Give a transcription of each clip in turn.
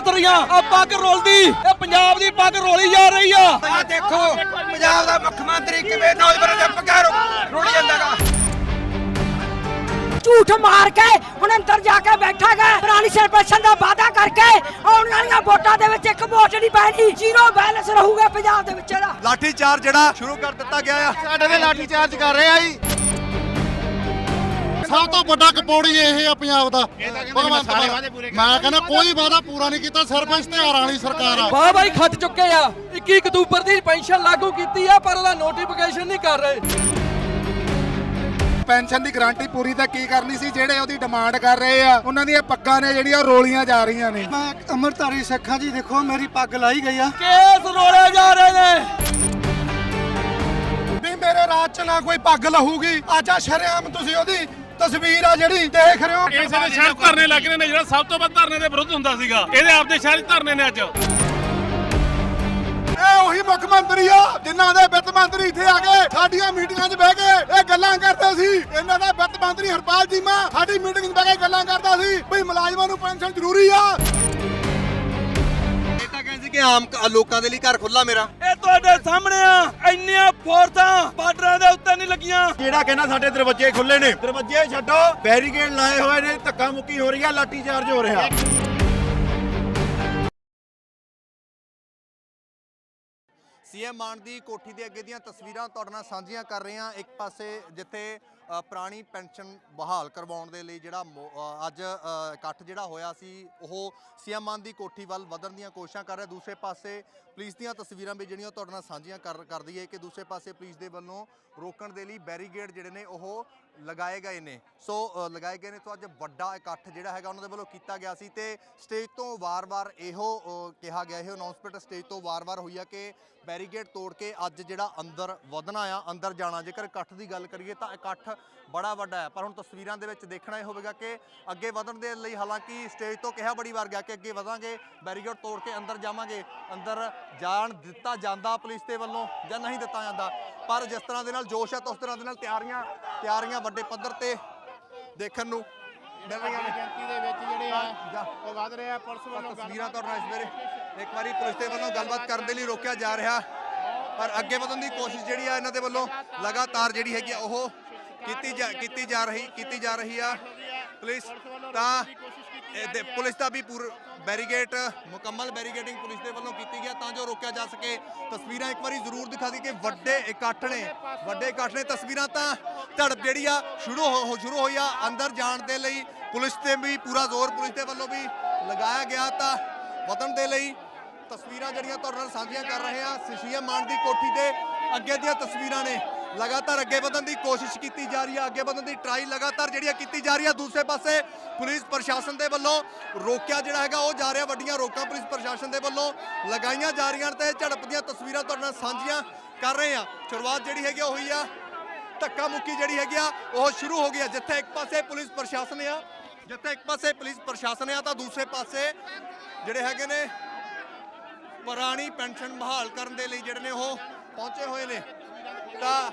ਤਰੀਆਂ ਆ ਪੱਗ ਰੋਲਦੀ ਇਹ ਪੰਜਾਬ ਦੀ ਪੱਗ ਰੋਲੀ ਜਾ ਰਹੀ ਆ। ਆ ਦੇਖੋ ਪੰਜਾਬ ਦਾ ਮੁੱਖ ਮੰਤਰੀ ਕਿਵੇਂ ਨੌਜਵਾਨਾਂ ਦਾ ਪੱਗਾਂ ਰੁ- ਰੁੜ ਜਾਂਦਾਗਾ ਝੂਠ ਮਾਰ ਕੇ ਹੁਣ ਅੰਦਰ ਜਾ ਕੇ ਬੈਠਾ ਗਾ। ਪੁਰਾਣੀ ਸਰਪੰਚਨ ਦਾ ਵਾਅਦਾ ਕਰਕੇ ਆਉਣ ਵਾਲੀਆਂ ਵੋਟਾਂ ਦੇ ਵਿੱਚ ਇੱਕ ਵੋਟ ਨਹੀਂ ਪੈਣੀ। ਜ਼ੀਰੋ ਬੈਲੈਂਸ ਰਹੂਗਾ ਪੰਜਾਬ ਦੇ ਵਿੱਚ ਇਹਦਾ। ਲਾਠੀ ਚਾਰ ਜਿਹੜਾ ਸ਼ੁਰੂ ਕਰ ਦਿੱਤਾ ਗਿਆ ਆ। ਸਾਡੇ ਤੇ ਲਾਠੀ ਚਾਰਜ ਕਰ ਰਹੇ ਆ ਜੀ। ਸਭ ਤੋਂ ਵੱਡਾ ਕਪੌੜੀ ਇਹ ਆ ਪੰਜਾਬ ਦਾ। ਭਗਵੰਤ ਮਾਨ। ਮੈਂ ਕਹਿੰਦਾ ਕੋਈ ਵਾਅਦਾ ਪੂਰਾ ਨਹੀਂ ਕੀਤਾ ਸਿਰਫ ਇਸ਼ਤਿਹਾਰਾਂ ਵਾਲੀ ਸਰਕਾਰ ਆ। ਵਾਹ ਬਾਈ ਖੱਜ ਚੁੱਕੇ ਆ। 21 ਅਕਤੂਬਰ ਦੀ ਪੈਨਸ਼ਨ ਲਾਗੂ ਕੀਤੀ ਆ ਪਰ ਉਹਦਾ ਨੋਟੀਫਿਕੇਸ਼ਨ ਨਹੀਂ ਕਰ ਰਹੇ। ਪੈਨਸ਼ਨ ਦੀ ਗਾਰੰਟੀ ਪੂਰੀ ਤਾਂ ਕੀ ਕਰਨੀ ਸੀ ਜਿਹੜੇ ਉਹਦੀ ਡਿਮਾਂਡ ਕਰ ਰਹੇ ਆ ਉਹਨਾਂ ਦੀਆਂ ਪੱਗਾਂ ਨੇ ਜਿਹੜੀਆਂ ਰੋਲੀਆਂ ਜਾ ਰਹੀਆਂ ਨੇ। ਮੈਂ ਅਮਰਤਾਰੀ ਸਿੱਖਾਂ ਜੀ ਦੇਖੋ ਮੇਰੀ ਪੱਗ ਲਾਈ ਗਈ ਆ। ਕੇਸ ਰੋਲੇ ਜਾ ਰਹੇ ਨੇ। ਵੀ ਮੇਰੇ ਰਾਜ ਚ ਨਾ ਕੋਈ ਪੱਗ ਲਹੂਗੀ। ਅੱਜ ਆ ਸ਼ਰੇਆਮ ਤੁਸੀਂ ਉਹਦੀ ਤਸਵੀਰ ਆ ਜਿਹੜੀ ਦੇਖ ਰਹੇ ਹੋ। ਇਸੇ ਦੇ ਸ਼ਹਿਰ ਧਰਨੇ ਲੱਗ ਰਹੇ ਨੇ ਜਿਹੜਾ ਸਭ ਤੋਂ ਵੱਧ ਧਰਨੇ ਦੇ ਵਿਰੁੱਧ ਹੁੰਦਾ ਸੀਗਾ ਇਹਦੇ ਆਪਦੇ ਸ਼ਹਿਰ ਧਰਨੇ ਨੇ ਅੱਜ। ਇਹ ਉਹੀ ਮੁੱਖ ਮੰਤਰੀ ਆ ਜਿਨ੍ਹਾਂ ਦੇ ਵਿੱਤ ਮੰਤਰੀ ਇੱਥੇ ਆ ਕੇ ਸਾਡੀਆਂ ਮੀਟਿੰਗਾਂ 'ਚ ਬਹਿ ਕੇ ਇਹ ਗੱਲਾਂ ਕਰਦੇ ਸੀ। ਇਹਨਾਂ ਦਾ ਵਿੱਤ ਮੰਤਰੀ ਹਰਪਾਲ ਚੀਮਾ ਸਾਡੀ ਮੀਟਿੰਗ 'ਚ ਬਹਿ ਕੇ ਗੱਲਾਂ ਕਰਦਾ ਸੀ ਵੀ ਮੁਲਾਜ਼ਮਾਂ ਨੂੰ ਪੈਨਸ਼ਨ ਜ਼ਰੂਰੀ ਆ। ਕਿ ਆਮ ਕ- ਲੋਕਾਂ ਦੇ ਲਈ ਘਰ ਖੁੱਲਾ ਮੇਰਾ। ਇਹ ਤੁਹਾਡੇ ਸਾਹਮਣੇ ਆ ਇੰਨੀਆਂ ਫੋਰਸਾਂ ਬਾਰਡਰਾਂ ਦੇ ਉੱਤੇ ਨਹੀਂ ਲੱਗੀਆਂ। ਜਿਹੜਾ ਕਹਿੰਦਾ ਸਾਡੇ ਦਰਵਾਜ਼ੇ ਖੁੱਲੇ ਨੇ ਦਰਵਾਜ਼ੇ ਛੱਡੋ ਬੈਰੀਕੇਡ ਲਾਏ ਹੋਏ ਨੇ ਧੱਕਾ ਮੁੱਕੀ ਹੋ ਰਹੀ ਆ ਲਾਠੀ ਚਾਰਜ ਹੋ ਰਿਹਾ। ਸੀਐਮ ਮਾਨ ਦੀ ਕੋਠੀ ਦੇ ਅੱਗੇ ਦੀਆਂ ਤਸਵੀਰਾਂ ਤੁਹਾਡੇ ਨਾਲ ਸਾਂਝੀਆਂ ਕਰ ਰਹੇ ਹਾਂ। ਇੱਕ ਪਾਸੇ ਜਿੱਥੇ ਪੁਰਾਣੀ ਪੈਨਸ਼ਨ ਬਹਾਲ ਕਰਵਾਉਣ ਦੇ ਲਈ ਜਿਹੜਾ ਮੋ- ਅੱਜ ਇਕੱਠ ਜਿਹੜਾ ਹੋਇਆ ਸੀ, ਉਹ ਸੀਐਮ ਮਾਨ ਦੀ ਕੋਠੀ ਵੱਲ ਵਧਣ ਦੀਆਂ ਕੋਸ਼ਿਸ਼ਾਂ ਕਰ ਰਿਹਾ। ਦੂਸਰੇ ਪਾਸੇ ਪੁਲਿਸ ਦੀਆਂ ਤਸਵੀਰਾਂ ਵੀ ਜਿਹੜੀਆਂ ਤੁਹਾਡੇ ਨਾਲ ਸਾਂਝੀਆਂ ਕਰ ਕਰਦੀ ਹੈ ਕਿ ਦੂਸਰੇ ਪਾਸੇ ਪੁਲਿਸ ਦੇ ਵੱਲੋਂ ਰੋਕਣ ਦੇ ਲਈ ਬੈਰੀਗੇਡ ਜਿਹੜੇ ਨੇ, ਉਹ ਲਗਾਏ ਗਏ ਨੇ। ਸੋ ਲਗਾਏ ਗਏ ਨੇ। ਸੋ, ਅੱਜ ਵੱਡਾ ਇਕੱਠ ਜਿਹੜਾ ਹੈਗਾ ਉਹਨਾਂ ਦੇ ਵੱਲੋਂ ਕੀਤਾ ਗਿਆ ਸੀ ਤੇ ਸਟੇਜ ਤੋਂ ਵਾਰ-ਵਾਰ ਇਹੋ ਕਿਹਾ ਗਿਆ, ਇਹ ਅਨਾਉਂਸਮੈਂਟ ਸਟੇਜ ਤੋਂ ਵਾਰ-ਵਾਰ ਹੋਈ ਆ ਕਿ ਬੈਰੀਗੇਡ ਤੋੜ ਕੇ ਅੱਜ ਜਿਹੜਾ ਅੰਦਰ ਵਧਣਾ ਆ, ਅੰਦਰ ਜਾਣਾ। ਜੇਕਰ ਇਕੱਠ ਦੀ ਗੱਲ ਕਰੀਏ ਤਾਂ ਇਕੱਠ ਬੜਾ ਵੱਡਾ ਹੈ। ਪਰ ਹੁਣ ਤਸਵੀਰਾਂ ਦੇ ਵਿੱਚ ਦੇਖਣਾ ਇਹ ਹੋਵੇਗਾ ਕਿ ਅੱਗੇ ਵਧਣ ਦੇ ਲਈ ਹਾਲਾਂਕਿ ਸਟੇਜ ਤੋਂ ਕਿਹਾ ਬੜੀ ਵਾਰ ਗਿਆ ਕਿ ਅੱਗੇ ਵਧਾਂਗੇ ਬੈਰੀਗੇਡ ਤੋੜ ਕੇ ਅੰਦਰ ਜਾਵਾਂਗੇ, ਅੰਦਰ ਜਾਣ ਦਿੱਤਾ ਜਾਂਦਾ ਪੁਲਿਸ ਦੇ ਵੱਲੋਂ ਜਾਂ ਨਹੀਂ ਦਿੱਤਾ ਜਾਂਦਾ। ਪਰ ਜਿਸ ਤਰ੍ਹਾਂ ਦੇ ਨਾਲ ਜੋਸ਼ ਹੈ, ਤਾਂ ਉਸ ਤਰ੍ਹਾਂ ਦੇ ਨਾਲ ਤਿਆਰੀਆਂ ਤਿਆਰੀਆਂ ਵੱਡੇ ਪੱਧਰ ਤੇ ਦੇਖਣ ਨੂੰ ਮਿਲ ਰਹੀਆਂ ਨੇ। ਗਿਣਤੀ ਦੇ ਵਿੱਚ ਜਿਹੜੇ ਜਾ। ਉਹ ਵਧ ਰਹੇ ਆ ਪੁਲਿਸ ਵੱਲੋਂ ਤਸਵੀਰਾਂ ਤੁਹਾਡੇ ਇਸ ਵੇਲੇ। ਇੱਕ ਵਾਰੀ ਪੁਲਿਸ ਦੇ ਵੱਲੋਂ ਗੱਲਬਾਤ ਕਰਨ ਦੇ ਲਈ ਰੋਕਿਆ ਜਾ ਰਿਹਾ। ਪਰ ਅੱਗੇ ਵਧਣ ਦੀ ਕੋਸ਼ਿਸ਼ ਜਿਹੜੀ ਆ ਇਹਨਾਂ ਦੇ ਵੱਲੋਂ ਲਗਾਤਾਰ ਜਿਹੜੀ ਹੈਗੀ ਆ ਉਹ ਕੀਤੀ ਜਾ ਕੀਤੀ ਜਾ ਰਹੀ ਕੀਤੀ ਜਾ ਰਹੀ ਆ। ਪੁਲਿਸ ਤਾਂ ਇਹ ਪੁਲਿਸ ਦਾ ਵੀ ਪੂਰ ਬੈਰੀਗੇਟ, ਮੁਕੰਮਲ ਬੈਰੀਗੇਟਿੰਗ ਪੁਲਿਸ ਦੇ ਵੱਲੋਂ ਕੀਤੀ ਗਿਆ, ਤਾਂ ਜੋ ਰੋਕਿਆ ਜਾ ਸਕੇ। ਤਸਵੀਰਾਂ ਇੱਕ ਵਾਰੀ ਜ਼ਰੂਰ ਦਿਖਾ ਦੀ ਕਿ ਵੱਡੇ ਇਕੱਠ ਨੇ, ਵੱਡੇ ਇਕੱਠ ਨੇ। ਤਸਵੀਰਾਂ ਤਾਂ ਝੜਪ ਜਿਹੜੀ ਆ, ਸ਼ੁਰੂ ਹੋ, ਹੋ- ਸ਼ੁਰੂ ਹੋਈ ਆ, ਅੰਦਰ ਜਾਣ ਦੇ ਲਈ ਪੁਲਿਸ ਤੇ ਵੀ ਪੂਰਾ ਜ਼ੋਰ ਪੁਲਿਸ ਦੇ ਵੱਲੋਂ ਵੀ ਲਗਾਇਆ ਗਿਆ ਤਾਂ, ਵਤਨ ਦੇ ਲਈ ਤਸਵੀਰਾਂ ਜਿਹੜੀਆਂ ਤੁਹਾਡੇ ਨਾਲ ਸਾਂਝੀਆਂ ਕਰ ਰਹੇ ਆ ਸੀਐਮ ਮਾਨ ਦੀ ਕੋਠੀ ਦੇ ਅੱਗੇ ਦੀਆਂ ਤਸਵੀਰਾਂ ਨੇ। ਲਗਾਤਾਰ ਅੱਗੇ ਵਧਣ ਦੀ ਕੋਸ਼ਿਸ਼ ਕੀਤੀ ਜਾ ਰਹੀ ਹੈ ਅੱਗੇ ਵਧਣ ਦੀ ਟਰਾਈ ਲਗਾਤਾਰ ਜਿਹੜੀ ਆ ਕੀਤੀ ਜਾ ਰਹੀ ਹੈ ਦੂਸਰੇ ਪਾਸੇ ਪੁਲਿਸ ਪ੍ਰਸ਼ਾਸਨ ਦੇ ਵੱਲੋਂ ਰੋਕਿਆ ਜਿਹੜਾ ਹੈਗਾ, ਉਹ ਜਾ ਰਿਹਾ ਵੱਡੀਆਂ ਰੋਕਾਂ ਪੁਲਿਸ ਪ੍ਰਸ਼ਾਸਨ ਦੇ ਵੱਲੋਂ ਲਗਾਈਆਂ ਜਾ ਰਹੀਆਂ ਤੇ ਝੜਪ ਦੀਆਂ ਤਸਵੀਰਾਂ ਤੁਹਾਡੇ ਨਾਲ ਸਾਂਝੀਆਂ ਕਰ ਰਹੇ ਹਾਂ। ਸ਼ੁਰੂਆਤ ਜਿਹੜੀ ਹੈਗੀ ਉਹ ਹੋਈ ਆ। ਧੱਕਾ ਮੁੱਕੀ ਜਿਹੜੀ ਹੈਗੀ ਆ, ਉਹ ਸ਼ੁਰੂ ਹੋ ਗਈ ਆ। ਜਿੱਥੇ ਇੱਕ ਪਾਸੇ ਪੁਲਿਸ ਪ੍ਰਸ਼ਾਸਨ ਆ, ਜਿੱਥੇ ਇੱਕ ਪਾਸੇ ਪੁਲਿਸ ਪ੍ਰਸ਼ਾਸਨ ਆ, ਤਾਂ ਦੂਸਰੇ ਪਾਸੇ ਜਿਹੜੇ ਹੈਗੇ ਨੇ ਪੁਰਾਣੀ ਪੈਨਸ਼ਨ ਬਹਾਲ ਕਰਨ ਦੇ ਲਈ ਜਿਹੜੇ ਨੇ ਉਹ ਪਹੁੰਚੇ ਹੋਏ ਨੇ। ਤਾਂ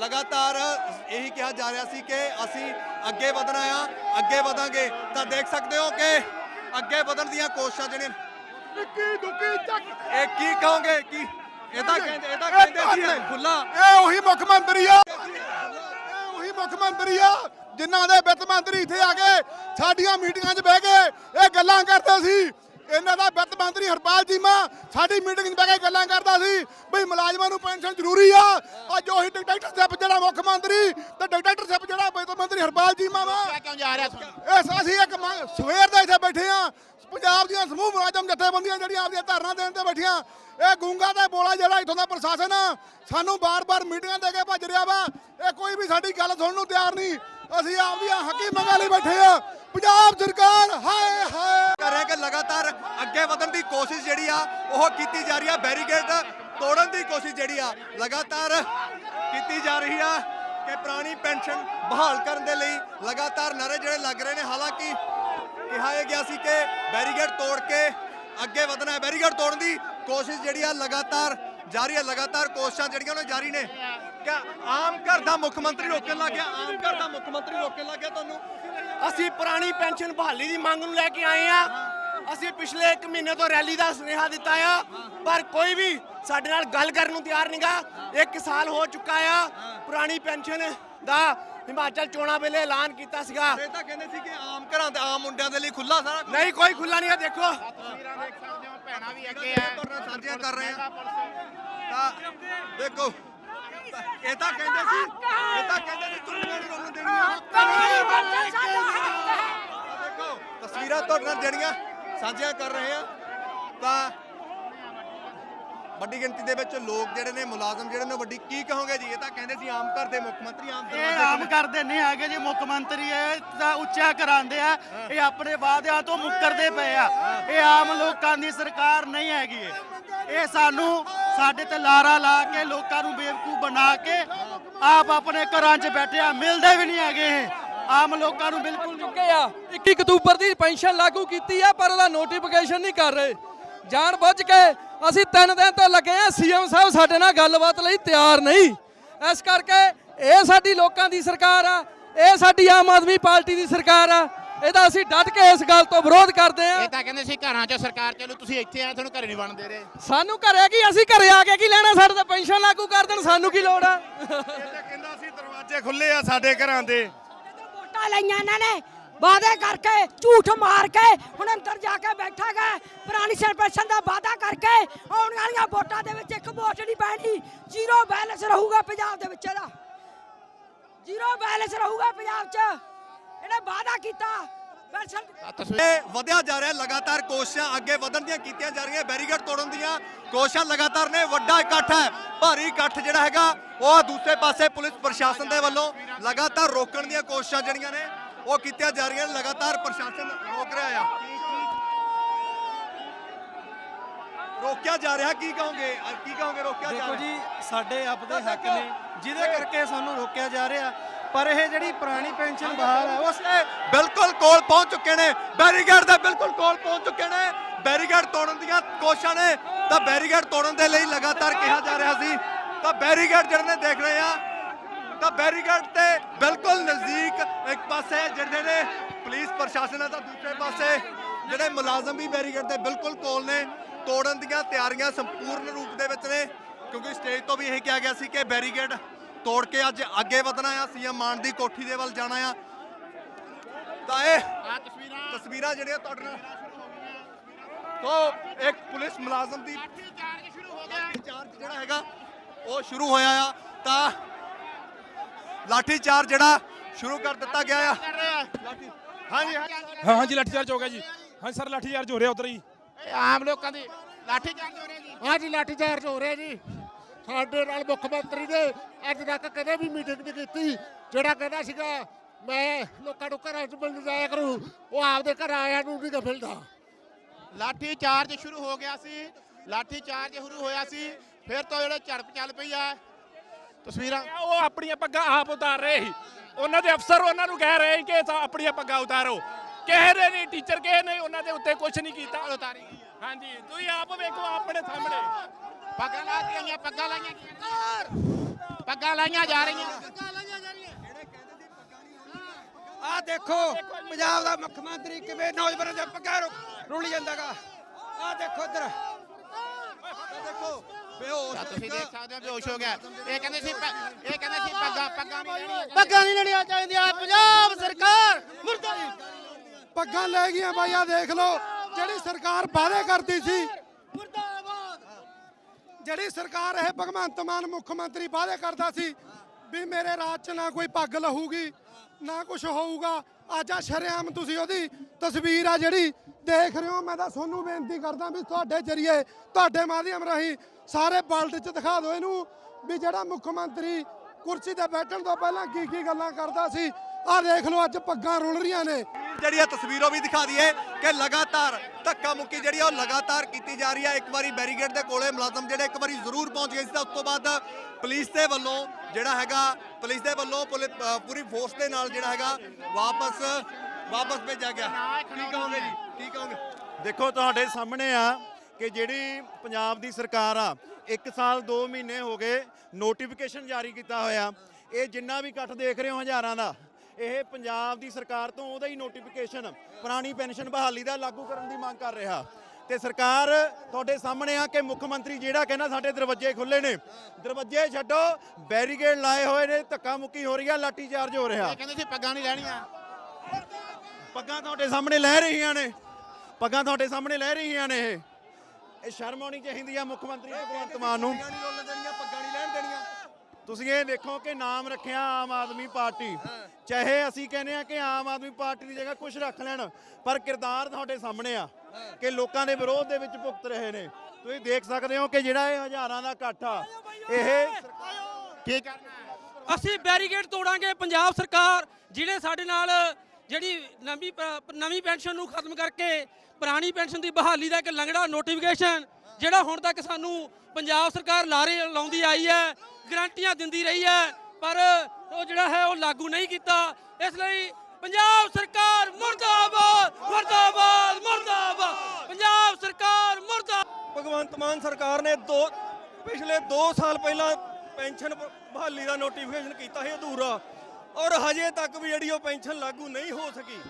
ਲਗਾਤਾਰ ਇਹੀ ਕਿਹਾ ਜਾ ਰਿਹਾ ਸੀ ਕਿ ਅਸੀਂ ਅੱਗੇ ਵਧਣਾ ਆ ਅੱਗੇ ਵਧਾਂਗੇ। ਤਾਂ ਦੇਖ ਸਕਦੇ ਹੋ ਕਿ ਅੱਗੇ ਵਧਣ ਦੀਆਂ ਕੋਸ਼ਿਸ਼ਾਂ ਜਿਹੜੀਆਂ ਨਿੱਕੀ ਦੁੱਕੀ ਚੱਕ ਇਹ ਕੀ ਕਹੋਗੇ? ਕੀ ਇਹਦਾ ਕਹਿੰਦੇ ਇਹਦਾ ਕਹਿੰਦੇ ਸੀ ਖੁੱਲਾ ਇਹ ਉਹੀ ਮੁੱਖ ਮੰਤਰੀ ਆ। ਇਹ ਉਹੀ ਮੁੱਖ ਮੰਤਰੀ ਆ ਜਿਨ੍ਹਾਂ ਦੇ ਵਿੱਤ ਮੰਤਰੀ ਇੱਥੇ ਆ ਕੇ ਸਾਡੀਆਂ ਮੀਟਿੰਗਾਂ 'ਚ ਬਹਿ ਕੇ ਇਹ ਗੱਲਾਂ ਕਰਦੇ ਸੀ। ਇਹਨਾਂ ਦਾ ਵਿੱਤ ਮੰਤਰੀ ਹਰਪਾਲ ਚੀਮਾ ਸਾਡੀ ਮੀਟਿੰਗ 'ਚ ਬਹਿ ਕੇ ਗੱਲਾਂ ਕਰਦਾ ਸੀ ਵੀ ਮੁਲਾਜ਼ਮਾਂ ਨੂੰ ਪੈਨਸ਼ਨ ਜ਼ਰੂਰੀ ਆ। ਅੱਜ ਉਹੀ ਡਿਕਟੇਟਰਸ਼ਿਪ ਜਿਹੜਾ ਮੁੱਖ ਮੰਤਰੀ ਤੇ ਡਿਕਟੇਟਰਸ਼ਿਪ ਜਿਹੜਾ ਵਿੱਤ ਮੰਤਰੀ ਹਰਪਾਲ ਚੀਮਾ ਵਾ ਕਿਉਂ ਜਾ ਰਿਹਾ ਅਸੀਂ ਇੱਕ ਸਵੇਰ ਦੇ ਇੱਥੇ ਬੈਠੇ ਆ ਪੰਜਾਬ ਦੀਆਂ ਸਮੂਹ ਮੁਲਾਜ਼ਮ ਜਥੇਬੰਦੀਆਂ ਜਿਹੜੀਆਂ ਆਪਦੀਆਂ ਧਰਨਾ ਦੇਣ ਤੇ ਬੈਠੀਆਂ ਇਹ ਗੂੰਗਾ ਤੇ ਬੋਲਾ ਜਿਹੜਾ ਇੱਥੋਂ ਦਾ ਪ੍ਰਸ਼ਾਸਨ ਸਾਨੂੰ ਬਾਰ-ਬਾਰ ਮੀਟਿੰਗਾਂ ਦੇ ਕੇ ਭੱਜ ਰਿਹਾ ਵਾ। ਇਹ ਕੋਈ ਵੀ ਸਾਡੀ ਗੱਲ ਸੁਣਨ ਨੂੰ ਤਿਆਰ ਨਹੀਂ। ਅਸੀਂ ਆਪਦੀਆਂ ਹੱਕੀ ਮੰਗਾਂ ਲਈ ਬੈਠੇ ਆ ਪੰਜਾਬ ਸਰਕਾਰ, ਹਾਏ ਹਾਏ। ਕਰ ਰਿਹਾ ਕਿ ਲਗਾਤਾਰ ਅੱਗੇ ਵਧਣ ਦੀ ਕੋਸ਼ਿਸ਼ ਜਿਹੜੀ ਆ, ਉਹ ਕੀਤੀ ਜਾ ਰਹੀ ਆ। ਬੈਰੀਕੇਡ ਤੋੜਨ ਦੀ ਕੋਸ਼ਿਸ਼ ਜਿਹੜੀ ਆ, ਲਗਾਤਾਰ ਕੀਤੀ ਜਾ ਰਹੀ ਆ ਕਿ ਪੁਰਾਣੀ ਪੈਨਸ਼ਨ ਬਹਾਲ ਕਰਨ ਦੇ ਲਈ ਲਗਾਤਾਰ ਨਾਰੇ ਜਿਹੜੇ ਲੱਗ ਰਹੇ ਨੇ। ਹਾਲਾਂਕਿ ਕਿਹਾ ਗਿਆ ਸੀ ਕਿ ਬੈਰੀਕੇਡ ਤੋੜ ਕੇ ਅੱਗੇ ਵਧਣਾ ਹੈ। ਬੈਰੀਕੇਡ ਤੋੜਨ ਦੀ ਕੋਸ਼ਿਸ਼ ਜਿਹੜੀ ਆ, ਲਗਾਤਾਰ ਜਾਰੀ ਹੈ। ਲਗਾਤਾਰ ਕੋਸ਼ਿਸ਼ਾਂ ਜਿਹੜੀਆਂ ਉਹਨਾਂ ਜਾਰੀ ਨੇ। ਕਿਆ ਆਮ ਘਰ ਦਾ ਮੁੱਖ ਮੰਤਰੀ ਰੋਕਣ ਲੱਗ ਗਿਆ ਆਮ ਘਰ ਦਾ ਮੁੱਖ ਮੰਤਰੀ ਰੋਕਣ ਲੱਗ ਗਿਆ ਤੁਹਾਨੂੰ? ਅਸੀਂ ਪੁਰਾਣੀ ਪੈਨਸ਼ਨ ਬਹਾਲੀ ਦੀ ਮੰਗ ਨੂੰ ਲੈ ਕੇ ਆਏ ਆ ਅਸੀਂ ਪਿਛਲੇ 1 ਮਹੀਨੇ ਤੋਂ ਰੈਲੀ ਦਾ ਸੁਨੇਹਾ ਦਿੱਤਾ ਆ ਪਰ ਕੋਈ ਵੀ ਸਾਡੇ ਨਾਲ ਗੱਲ ਕਰਨ ਨੂੰ ਤਿਆਰ ਨਹੀਂਗਾ ਇੱਕ ਸਾਲ ਹੋ ਚੁੱਕਾ ਆ ਪੁਰਾਣੀ ਪੈਨਸ਼ਨ ਦਾ ਹਿਮਾਚਲ ਚੋਣਾਂ ਵੇਲੇ ਐਲਾਨ ਕੀਤਾ ਸੀਗਾ। ਇਹ ਤਾਂ ਕਹਿੰਦੇ ਸੀ ਕਿ ਆਮ ਘਰਾਂ ਤੇ ਆਮ ਮੁੰਡਿਆਂ ਦੇ ਲਈ ਖੁੱਲਾ ਸਾਰਾ ਕੁਝ ਨਹੀਂ ਕੋਈ ਖੁੱਲਾ ਨਹੀਂ ਆ ਦੇਖੋ। ਭੈਣਾਂ ਵੀ ਤੁਹਾਡੇ ਨਾਲ ਸਾਂਝੀਆਂ ਕਰ ਰਹੇ ਆ। ਤਾਂ ਦੇਖੋ ਇਹ ਤਾਂ ਕਹਿੰਦੇ ਸੀ ਇਹ ਤਾਂ ਕਹਿੰਦੇ ਸੀ ਚੁੰਨੀਆਂ ਨਹੀਂ ਰੋਣ ਦੇਣੀਆਂ ਦੇਖੋ ਤਸਵੀਰਾਂ ਤੁਹਾਡੇ ਨਾਲ ਜਿਹੜੀਆਂ ਸਾਂਝੀਆਂ ਕਰ ਰਹੇ ਆ ਤਾਂ ਵੱਡੀ ਗਿਣਤੀ ਦੇ ਵਿੱਚ ਲੋਕ ਜਿਹੜੇ ਨੇ ਮੁਲਾਜ਼ਮ ਜਿਹੜੇ ਨੇ ਵੱਡੀ ਕੀ ਕਹੋਗੇ ਜੀ? ਇਹ ਤਾਂ ਕਹਿੰਦੇ ਸੀ ਆਮ ਘਰ ਦੇ ਮੁੱਖ ਮੰਤਰੀ ਆਮ ਇਹ ਆਮ ਕਰਦੇ ਨਹੀਂ ਹੈਗੇ ਜੀ ਮੁੱਖ ਮੰਤਰੀ ਇਹ ਤਾਂ ਉੱਚਾ ਕਰਾਉਂਦੇ ਆ। ਇਹ ਆਪਣੇ ਵਾਅਦਿਆਂ ਤੋਂ ਮੁੱਕਰਦੇ ਪਏ ਆ। ਇਹ ਆਮ ਲੋਕਾਂ ਦੀ ਸਰਕਾਰ ਨਹੀਂ ਹੈਗੀ। ਇਹ ਸਾਨੂੰ ਸਾਡੇ ਤੇ ਲਾਰਾ ਲਾ ਕੇ ਲੋਕਾਂ ਨੂੰ ਬੇਵਕੂਫ ਬਣਾ ਕੇ ਆਪ ਆਪਣੇ ਘਰਾਂ 'ਚ ਬੈਠੇ ਮਿਲਦੇ ਵੀ ਨਹੀਂ ਹੈਗੇ ਇਹ। ਆਮ ਲੋਕਾਂ ਨੂੰ ਬਿਲਕੁਲ ਨਹੀਂ ਚੁੱਕੇ ਆ। 21 ਅਕਤੂਬਰ ਦੀ ਪੈਨਸ਼ਨ ਲਾਗੂ ਕੀਤੀ ਆ, ਪਰ ਉਹਦਾ ਨੋਟੀਫਿਕੇਸ਼ਨ ਨਹੀਂ ਕਰ ਰਹੇ। ਜਾਣ ਬੁੱਝ ਕੇ ਅਸੀਂ ਤਿੰਨ ਦਿਨ ਤੋਂ ਲੱਗੇ ਆ, ਸੀਐਮ ਸਾਹਿਬ ਸਾਡੇ ਨਾਲ ਗੱਲਬਾਤ ਲਈ ਤਿਆਰ ਨਹੀਂ। ਇਸ ਕਰਕੇ ਇਹ ਸਾਡੀ ਲੋਕਾਂ ਦੀ ਸਰਕਾਰ ਆ, ਇਹ ਸਾਡੀ ਆਮ ਆਦਮੀ ਪਾਰਟੀ ਦੀ ਸਰਕਾਰ ਆ ਇਹਦਾ ਅਸੀਂ ਡਟ ਕੇ ਇਸ ਗੱਲ ਤੋਂ ਵਿਰੋਧ ਕਰਦੇ ਆ ਇਹ ਤਾਂ ਕਹਿੰਦੇ ਸੀ ਘਰਾਂ 'ਚ ਸਰਕਾਰ ਚੱਲੂ ਤੁਸੀਂ ਇੱਥੇ ਆ ਤੁਹਾਨੂੰ ਘਰੇ ਨਹੀਂ ਬਣ ਦੇ ਰਹੇ। ਸਾਨੂੰ ਘਰੇ ਕੀ? ਅਸੀਂ ਘਰੇ ਆ ਕੇ ਕੀ ਲੈਣਾ? ਸਾਡੇ ਤੇ ਪੈਨਸ਼ਨ ਲਾਗੂ ਕਰ ਦੇਣ ਸਾਨੂੰ ਕੀ ਲੋੜ ਆ? ਕਹਿੰਦਾ ਸੀ ਦਰਵਾਜ਼ੇ ਖੁੱਲੇ ਆ ਸਾਡੇ ਘਰਾਂ ਦੇ। ਵੋਟਾਂ ਲਈਆਂ ਇਹਨਾਂ ਨੇ। ਵਾਅਦੇ ਕਰਕੇ ਝੂਠ ਮਾਰ ਕੇ ਹੁਣ ਅੰਦਰ ਜਾ ਕੇ ਬੈਠਾ ਗਾ ਪੁਰਾਣੀ ਸਰਪੰਚਨ ਦਾ ਵਾਅਦਾ ਕਰਕੇ ਆਉਣ ਵਾਲੀਆਂ ਵੋਟਾਂ ਦੇ ਵਿੱਚ ਇੱਕ ਵੋਟ ਨਹੀਂ ਪੈਣੀ। ਜ਼ੀਰੋ ਬੈਲੈਂਸ ਰਹੂਗਾ ਪੰਜਾਬ ਦੇ ਵਿੱਚ ਇਹਦਾ। ਜ਼ੀਰੋ ਬੈਲੈਂਸ ਰਹੂਗਾ ਪੰਜਾਬ 'ਚ। ਇਹਨੇ ਵਾਅਦਾ ਕੀਤਾ। ਇਹ ਵਧਿਆ ਜਾ ਰਿਹਾ ਲਗਾਤਾਰ ਕੋਸ਼ਿਸ਼ਾਂ ਅੱਗੇ ਵਧਣ ਦੀਆਂ ਕੀਤੀਆਂ ਜਾ ਰਹੀਆਂ ਬੈਰੀਕੇਡ ਤੋੜਨ ਦੀਆਂ ਕੋਸ਼ਿਸ਼ਾਂ ਲਗਾਤਾਰ ਨੇ ਵੱਡਾ ਇਕੱਠ ਹੈ ਭਾਰੀ ਇਕੱਠ ਜਿਹੜਾ ਹੈਗਾ ਉਹ ਦੂਸਰੇ ਪਾਸੇ ਪੁਲਿਸ ਪ੍ਰਸ਼ਾਸਨ ਦੇ ਵੱਲੋਂ ਲਗਾਤਾਰ ਰੋਕਣ ਦੀਆਂ ਕੋਸ਼ਿਸ਼ਾਂ ਜਿਹੜੀਆਂ ਨੇ ਉਹ ਕੀਤੀਆਂ ਜਾ ਰਹੀਆਂ ਨੇ ਲਗਾਤਾਰ ਪ੍ਰਸ਼ਾਸਨ ਰੋਕ ਰਿਹਾ ਆ। ਰੋਕਿਆ ਜਾ ਰਿਹਾ ਕੀ ਕਹੋਗੇ? ਕੀ ਕਹੋਗੇ ਰੋਕਿਆ ਜਾ ਦੇਖੋ ਰਿਹਾ? ਜੀ ਸਾਡੇ ਆਪਦੇ ਹੱਕ ਨੇ ਜਿਹਦੇ ਕਰਕੇ ਸਾਨੂੰ ਰੋਕਿਆ ਜਾ ਰਿਹਾ ਪਰ ਇਹ ਜਿਹੜੀ ਪੁਰਾਣੀ ਪੈਨਸ਼ਨ ਬਹਾਲ ਹੈ, ਉਸ ਬਿਲਕੁਲ ਕੋਲ ਪਹੁੰਚ ਚੁੱਕੇ ਨੇ। ਬੈਰੀਕੇਡ ਦੇ ਬਿਲਕੁਲ ਕੋਲ ਪਹੁੰਚ ਚੁੱਕੇ ਨੇ। ਬੈਰੀਕੇਡ ਤੋੜਨ ਦੀਆਂ ਕੋਸ਼ਿਸ਼ਾਂ ਨੇ। ਤਾਂ ਬੈਰੀਕੇਡ ਤੋੜਨ ਦੇ ਲਈ ਲਗਾਤਾਰ ਕਿਹਾ ਜਾ ਰਿਹਾ ਸੀ। ਤਾਂ ਬੈਰੀਕੇਡ ਜਿਹੜੇ ਨੇ ਦੇਖ ਰਹੇ ਆ ਤਾਂ ਬੈਰੀਕੇਡ ਤੇ ਬਿਲਕੁਲ ਨਜ਼ਦੀਕ ਇੱਕ ਪਾਸੇ ਜਿਹੜੇ ਨੇ ਪੁਲਿਸ ਪ੍ਰਸ਼ਾਸਨ ਹੈ ਤਾਂ ਦੂਸਰੇ ਪਾਸੇ ਜਿਹੜੇ ਮੁਲਾਜ਼ਮ ਵੀ ਬੈਰੀਕੇਡ ਦੇ ਬਿਲਕੁਲ ਕੋਲ ਨੇ, ਤੋੜਨ ਦੀਆਂ ਤਿਆਰੀਆਂ ਸੰਪੂਰਨ ਰੂਪ ਦੇ ਵਿੱਚ ਨੇ। ਕਿਉਂਕਿ ਸਟੇਜ ਤੋਂ ਵੀ ਇਹ ਕਿਹਾ ਗਿਆ ਸੀ ਕਿ ਬੈਰੀਕੇਡ ਤੋੜ ਕੇ ਅੱਜ ਅੱਗੇ ਵਧਣਾ ਆ ਸੀਐਮ ਮਾਨ ਦੀ ਕੋਠੀ ਦੇ ਵੱਲ ਜਾਣਾ ਆ। ਤਾਂ ਇਹ ਆ ਤਸਵੀਰਾਂ। ਤਸਵੀਰਾਂ ਜਿਹੜੀਆਂ ਤੁਹਾਡੇ ਨਾਲ ਤੋਂ ਇੱਕ ਪੁਲਿਸ ਮੁਲਾਜ਼ਮ ਦੀ ਚਾਰਜ ਸ਼ੁਰੂ ਹੋ ਗਿਆ। ਚਾਰਜ ਜਿਹੜਾ ਹੈਗਾ ਉਹ ਸ਼ੁਰੂ ਹੋਇਆ ਆ। ਤਾਂ ਲਾਠੀ ਚਾਰਜ ਜਿਹੜਾ ਸ਼ੁਰੂ ਕਰ ਦਿੱਤਾ ਗਿਆ ਆ। ਲਾਠੀ ਹਾਂਜੀ ਹਾਂ ਹਾਂਜੀ ਲਾਠੀ ਚਾਰਜ ਹੋ ਗਿਆ ਜੀ। ਹਾਂ ਸਰ ਲਾਠੀ ਚਾਰਜ ਹੋ ਰਿਹਾ ਉਧਰ ਹੀ। ਇਹ ਆਮ ਲੋਕਾਂ ਦੀ ਲਾਠੀ ਚਾਰਜ ਹੋ ਰਿਹਾ ਜੀ। ਹਾਂਜੀ ਲਾਠੀ ਚਾਰਜ ਹੋ ਰਿਹਾ ਜੀ। ਸਾਡੇ ਨਾਲ ਮੁੱਖ ਮੰਤਰੀ ਨੇ ਅੱਜ ਤੱਕ ਕਦੇ ਵੀ ਮੀਟਿੰਗ ਨਹੀਂ ਕੀਤੀ ਜਿਹੜਾ ਕਹਿੰਦਾ ਸੀਗਾ ਮੈਂ ਲੋਕਾਂ ਨੂੰ ਘਰਾਂ 'ਚ ਮਿਲਣ ਜਾਇਆ ਕਰੂ ਉਹ ਆਪਦੇ ਘਰ ਆਇਆ ਨੂੰ ਨਹੀਂ ਮਿਲਦਾ। ਲਾਠੀ ਚਾਰਜ ਸ਼ੁਰੂ ਹੋ ਗਿਆ ਸੀ ਲਾਠੀ ਚਾਰਜ ਸ਼ੁਰੂ ਹੋਇਆ ਸੀ ਫਿਰ ਤੋਂ ਜਿਹੜੇ ਝੜਪ ਚੱਲ ਪਈ ਆ। ਤਸਵੀਰਾਂ। ਉਹ ਆਪਣੀਆਂ ਪੱਗਾਂ ਆਪ ਉਤਾਰ ਰਹੇ ਸੀ। ਉਹਨਾਂ ਦੇ ਅਫਸਰ ਉਹਨਾਂ ਨੂੰ ਕਹਿ ਰਹੇ ਸੀ ਕਿ ਤਾਂ ਆਪਣੀਆਂ ਪੱਗਾਂ ਉਤਾਰੋ। ਕਹਿ ਰਹੇ ਨੇ ਟੀਚਰ ਕਹੇ ਨੇ ਉਹਨਾਂ ਦੇ ਉੱਤੇ ਕੁਝ ਨਹੀਂ ਕੀਤਾ। ਉਤਾਰੀ। ਹਾਂਜੀ ਤੁਸੀਂ ਆਪ ਵੇਖੋ ਆਪਣੇ ਸਾਹਮਣੇ। ਪੱਗਾਂ ਲਾ ਕੇ ਪੱਗਾਂ ਲਾਈਆਂ ਗਈਆਂ। ਪੱਗਾਂ ਲਾਈਆਂ ਜਾ ਰਹੀਆਂ। ਆ ਦੇਖੋ ਪੰਜਾਬ ਦਾ ਮੁੱਖ ਮੰਤਰੀ ਕਿਵੇਂ ਨੌਜਵਾਨਾਂ ਦੇ ਪੱਗਾਂ ਰੁਲ ਜਾਂਦਾਗਾ। ਆ ਦੇਖੋ ਇੱਧਰ। ਦੇਖੋ ਬੇਹੋਸ਼ ਤਾਂ ਤੁਸੀਂ ਦੇਖ ਸਕਦੇ ਹੋ ਬੇਹੋਸ਼ ਹੋ ਗਿਆ। ਇਹ ਕਹਿੰਦੇ ਸੀ ਪ- ਇਹ ਕਹਿੰਦੇ ਸੀ ਪੱਗਾਂ ਪੱਗਾਂ ਨਹੀਂ ਲੈਣੀਆਂ ਪੱਗਾਂ ਨਹੀਂ ਲੈਣੀਆਂ ਚਾਹੀਦੀਆਂ। ਪੰਜਾਬ ਸਰਕਾਰ ਮੁਰਦਾਬਾਦ ਪੱਗਾਂ ਲੈ ਗਈਆਂ ਬਾਈ ਆ ਦੇਖ ਲਓ। ਜਿਹੜੀ ਸਰਕਾਰ ਵਾਅਦੇ ਕਰਦੀ ਸੀ ਜਿਹੜੀ ਸਰਕਾਰ ਇਹ ਭਗਵੰਤ ਮਾਨ ਮੁੱਖ ਮੰਤਰੀ ਵਾਅਦੇ ਕਰਦਾ ਸੀ ਵੀ ਮੇਰੇ ਰਾਜ 'ਚ ਨਾ ਕੋਈ ਪੱਗ ਲਹੂਗੀ, ਨਾ ਕੁਝ ਹੋਊਗਾ, ਅੱਜ ਆ ਸ਼ਰੇਆਮ ਤੁਸੀਂ ਉਹਦੀ ਤਸਵੀਰ ਆ ਜਿਹੜੀ ਦੇਖ ਰਹੇ ਹੋ। ਮੈਂ ਤਾਂ ਤੁਹਾਨੂੰ ਬੇਨਤੀ ਕਰਦਾ ਵੀ ਤੁਹਾਡੇ ਜਰੀਏ, ਤੁਹਾਡੇ ਮਾਧਿਅਮ ਰਾਹੀਂ ਸਾਰੇ ਵਰਲਡ 'ਚ ਦਿਖਾ ਦਿਓ ਇਹਨੂੰ ਵੀ ਜਿਹੜਾ ਮੁੱਖ ਮੰਤਰੀ ਕੁਰਸੀ ਤੇ ਬੈਠਣ ਤੋਂ ਪਹਿਲਾਂ ਕੀ ਕੀ ਗੱਲਾਂ ਕਰਦਾ ਸੀ। ਆਹ ਦੇਖ ਲਓ, ਅੱਜ ਪੱਗਾਂ ਰੁਲ ਰਹੀਆਂ ਨੇ। ਜਿਹੜੀ ਆ ਤਸਵੀਰੋਂ ਵੀ ਦਿਖਾ ਦਈਏ ਕਿ ਲਗਾਤਾਰ ਧੱਕਾ ਮੁੱਕੀ ਜਿਹੜੀ ਆ ਉਹ ਲਗਾਤਾਰ ਕੀਤੀ ਜਾ ਰਹੀ ਹੈ ਇੱਕ ਵਾਰੀ ਬੈਰੀਗੇਡ ਦੇ ਕੋਲੇ ਮੁਲਾਜ਼ਮ ਜਿਹੜੇ ਇੱਕ ਵਾਰੀ ਜ਼ਰੂਰ ਪਹੁੰਚ ਗਏ ਸੀ ਤਾਂ ਉਸ ਤੋਂ ਬਾਅਦ ਪੁਲਿਸ ਦੇ ਵੱਲੋਂ ਜਿਹੜਾ ਹੈਗਾ, ਪੁਲਿਸ ਦੇ ਵੱਲੋਂ ਪੁਲਿ- ਪੂਰੀ ਫੋਰਸ ਦੇ ਨਾਲ ਜਿਹੜਾ ਹੈਗਾ ਵਾਪਸ ਵਾਪਸ ਭੇਜਿਆ ਗਿਆ। ਕੀ ਕਹੋਗੇ ਜੀ? ਕੀ ਕਹੋਗੇ? ਦੇਖੋ, ਤੁਹਾਡੇ ਸਾਹਮਣੇ ਆ ਕਿ ਜਿਹੜੀ ਪੰਜਾਬ ਦੀ ਸਰਕਾਰ ਆ 1 ਸਾਲ 2 ਮਹੀਨੇ ਹੋ ਗਏ ਨੋਟੀਫਿਕੇਸ਼ਨ ਜਾਰੀ ਕੀਤਾ ਹੋਇਆ। ਇਹ ਜਿੰਨਾ ਵੀ ਇਕੱਠ ਦੇਖ ਰਹੇ ਹੋ ਹਜ਼ਾਰਾਂ ਦਾ ਇਹ ਪੰਜਾਬ ਦੀ ਸਰਕਾਰ ਤੋਂ ਉਹਦਾ ਹੀ ਨੋਟੀਫਿਕੇਸ਼ਨ ਪੁਰਾਣੀ ਪੈਨਸ਼ਨ ਬਹਾਲੀ ਦਾ ਲਾਗੂ ਕਰਨ ਦੀ ਮੰਗ ਕਰ ਰਿਹਾ। ਤੇ ਸਰਕਾਰ ਤੁਹਾਡੇ ਸਾਹਮਣੇ ਆ ਕਿ ਮੁੱਖ ਮੰਤਰੀ ਜਿਹੜਾ ਕਹਿੰਦਾ ਸਾਡੇ ਦਰਵਾਜ਼ੇ ਖੁੱਲੇ ਨੇ। ਦਰਵਾਜ਼ੇ ਛੱਡੋ ਬੈਰੀਕੇਡ ਲਾਏ ਹੋਏ ਨੇ ਧੱਕਾ ਮੁੱਕੀ ਹੋ ਰਹੀ ਆ ਲਾਠੀ ਚਾਰਜ ਹੋ ਰਿਹਾ। ਕਹਿੰਦੇ ਸੀ ਪੱਗਾਂ ਨਹੀਂ ਲੈਣੀਆਂ। ਪੱਗਾਂ ਤੁਹਾਡੇ ਸਾਹਮਣੇ ਲੈ ਰਹੀਆਂ ਨੇ। ਪੱਗਾਂ ਤੁਹਾਡੇ ਸਾਹਮਣੇ ਲੈ ਰਹੀਆਂ ਨੇ ਇਹ। ਇਹ ਸ਼ਰਮ ਆਉਣੀ ਚਾਹੀਦੀ ਆ ਮੁੱਖ ਮੰਤਰੀ ਭਗਵੰਤ ਮਾਨ ਨੂੰ। ਤੁਸੀਂ ਇਹ ਦੇਖੋ ਕਿ ਨਾਮ ਰੱਖਿਆ ਆਮ ਆਦਮੀ ਪਾਰਟੀ। ਚਾਹੇ ਅਸੀਂ ਕਹਿੰਦੇ ਆ ਕਿ ਆਮ ਆਦਮੀ ਪਾਰਟੀ ਦੀ ਜਗ੍ਹਾ ਕੁਝ ਰੱਖ ਲੈਣ ਪਰ ਕਿਰਦਾਰ ਤੁਹਾਡੇ ਸਾਹਮਣੇ ਆ ਕਿ ਲੋਕਾਂ ਦੇ ਵਿਰੋਧ ਦੇ ਵਿੱਚ ਭੁਗਤ ਰਹੇ ਨੇ। ਤੁਸੀਂ ਦੇਖ ਸਕਦੇ ਹੋ ਕਿ ਜਿਹੜਾ ਇਹ ਹਜ਼ਾਰਾਂ ਦਾ ਇਕੱਠ ਆ ਇਹ ਕੀ ਕਰਨਾ ਹੈ? ਅਸੀਂ ਬੈਰੀਕੇਡ ਤੋੜਾਂਗੇ ਪੰਜਾਬ ਸਰਕਾਰ ਜਿਹੜੇ ਸਾਡੇ ਨਾਲ ਜਿਹੜੀ ਨਵੀਂ ਨਵੀਂ ਪੈਨਸ਼ਨ ਨੂੰ ਖਤਮ ਕਰਕੇ ਪੁਰਾਣੀ ਪੈਨਸ਼ਨ ਦੀ ਬਹਾਲੀ ਦਾ ਇੱਕ ਲੰਗੜਾ ਨੋਟੀਫਿਕੇਸ਼ਨ ਜਿਹੜਾ ਹੁਣ ਤੱਕ ਸਾਨੂੰ ਪੰਜਾਬ ਸਰਕਾਰ ਲਾਰੇ ਲਾਉਂਦੀ ਆਈ ਹੈ ਗਰੰਟੀਆਂ ਦਿੰਦੀ ਰਹੀ ਹੈ, ਪਰ ਉਹ ਜਿਹੜਾ ਹੈ ਉਹ ਲਾਗੂ ਨਹੀਂ ਕੀਤਾ। ਇਸ ਲਈ ਪੰਜਾਬ ਸਰਕਾਰ ਮੁਰਦਾਬਾਦ ਮੁਰਦਾਬਾਦ ਮੁਰਦਾਬਾਦ। ਪੰਜਾਬ ਸਰਕਾਰ ਮੁਰਦਾਬਾਦ। ਭਗਵੰਤ ਮਾਨ ਸਰਕਾਰ ਨੇ ਦੋ, ਪਿਛਲੇ 2 ਸਾਲ ਪਹਿਲਾਂ ਪੈਨਸ਼ਨ ਬਹਾਲੀ ਦਾ ਨੋਟੀਫਿਕੇਸ਼ਨ ਕੀਤਾ ਸੀ ਅਧੂਰਾ, ਔਰ ਹਜੇ ਤੱਕ ਵੀ ਜਿਹੜੀ ਉਹ ਪੈਨਸ਼ਨ ਲਾਗੂ ਨਹੀਂ ਹੋ ਸਕੀ।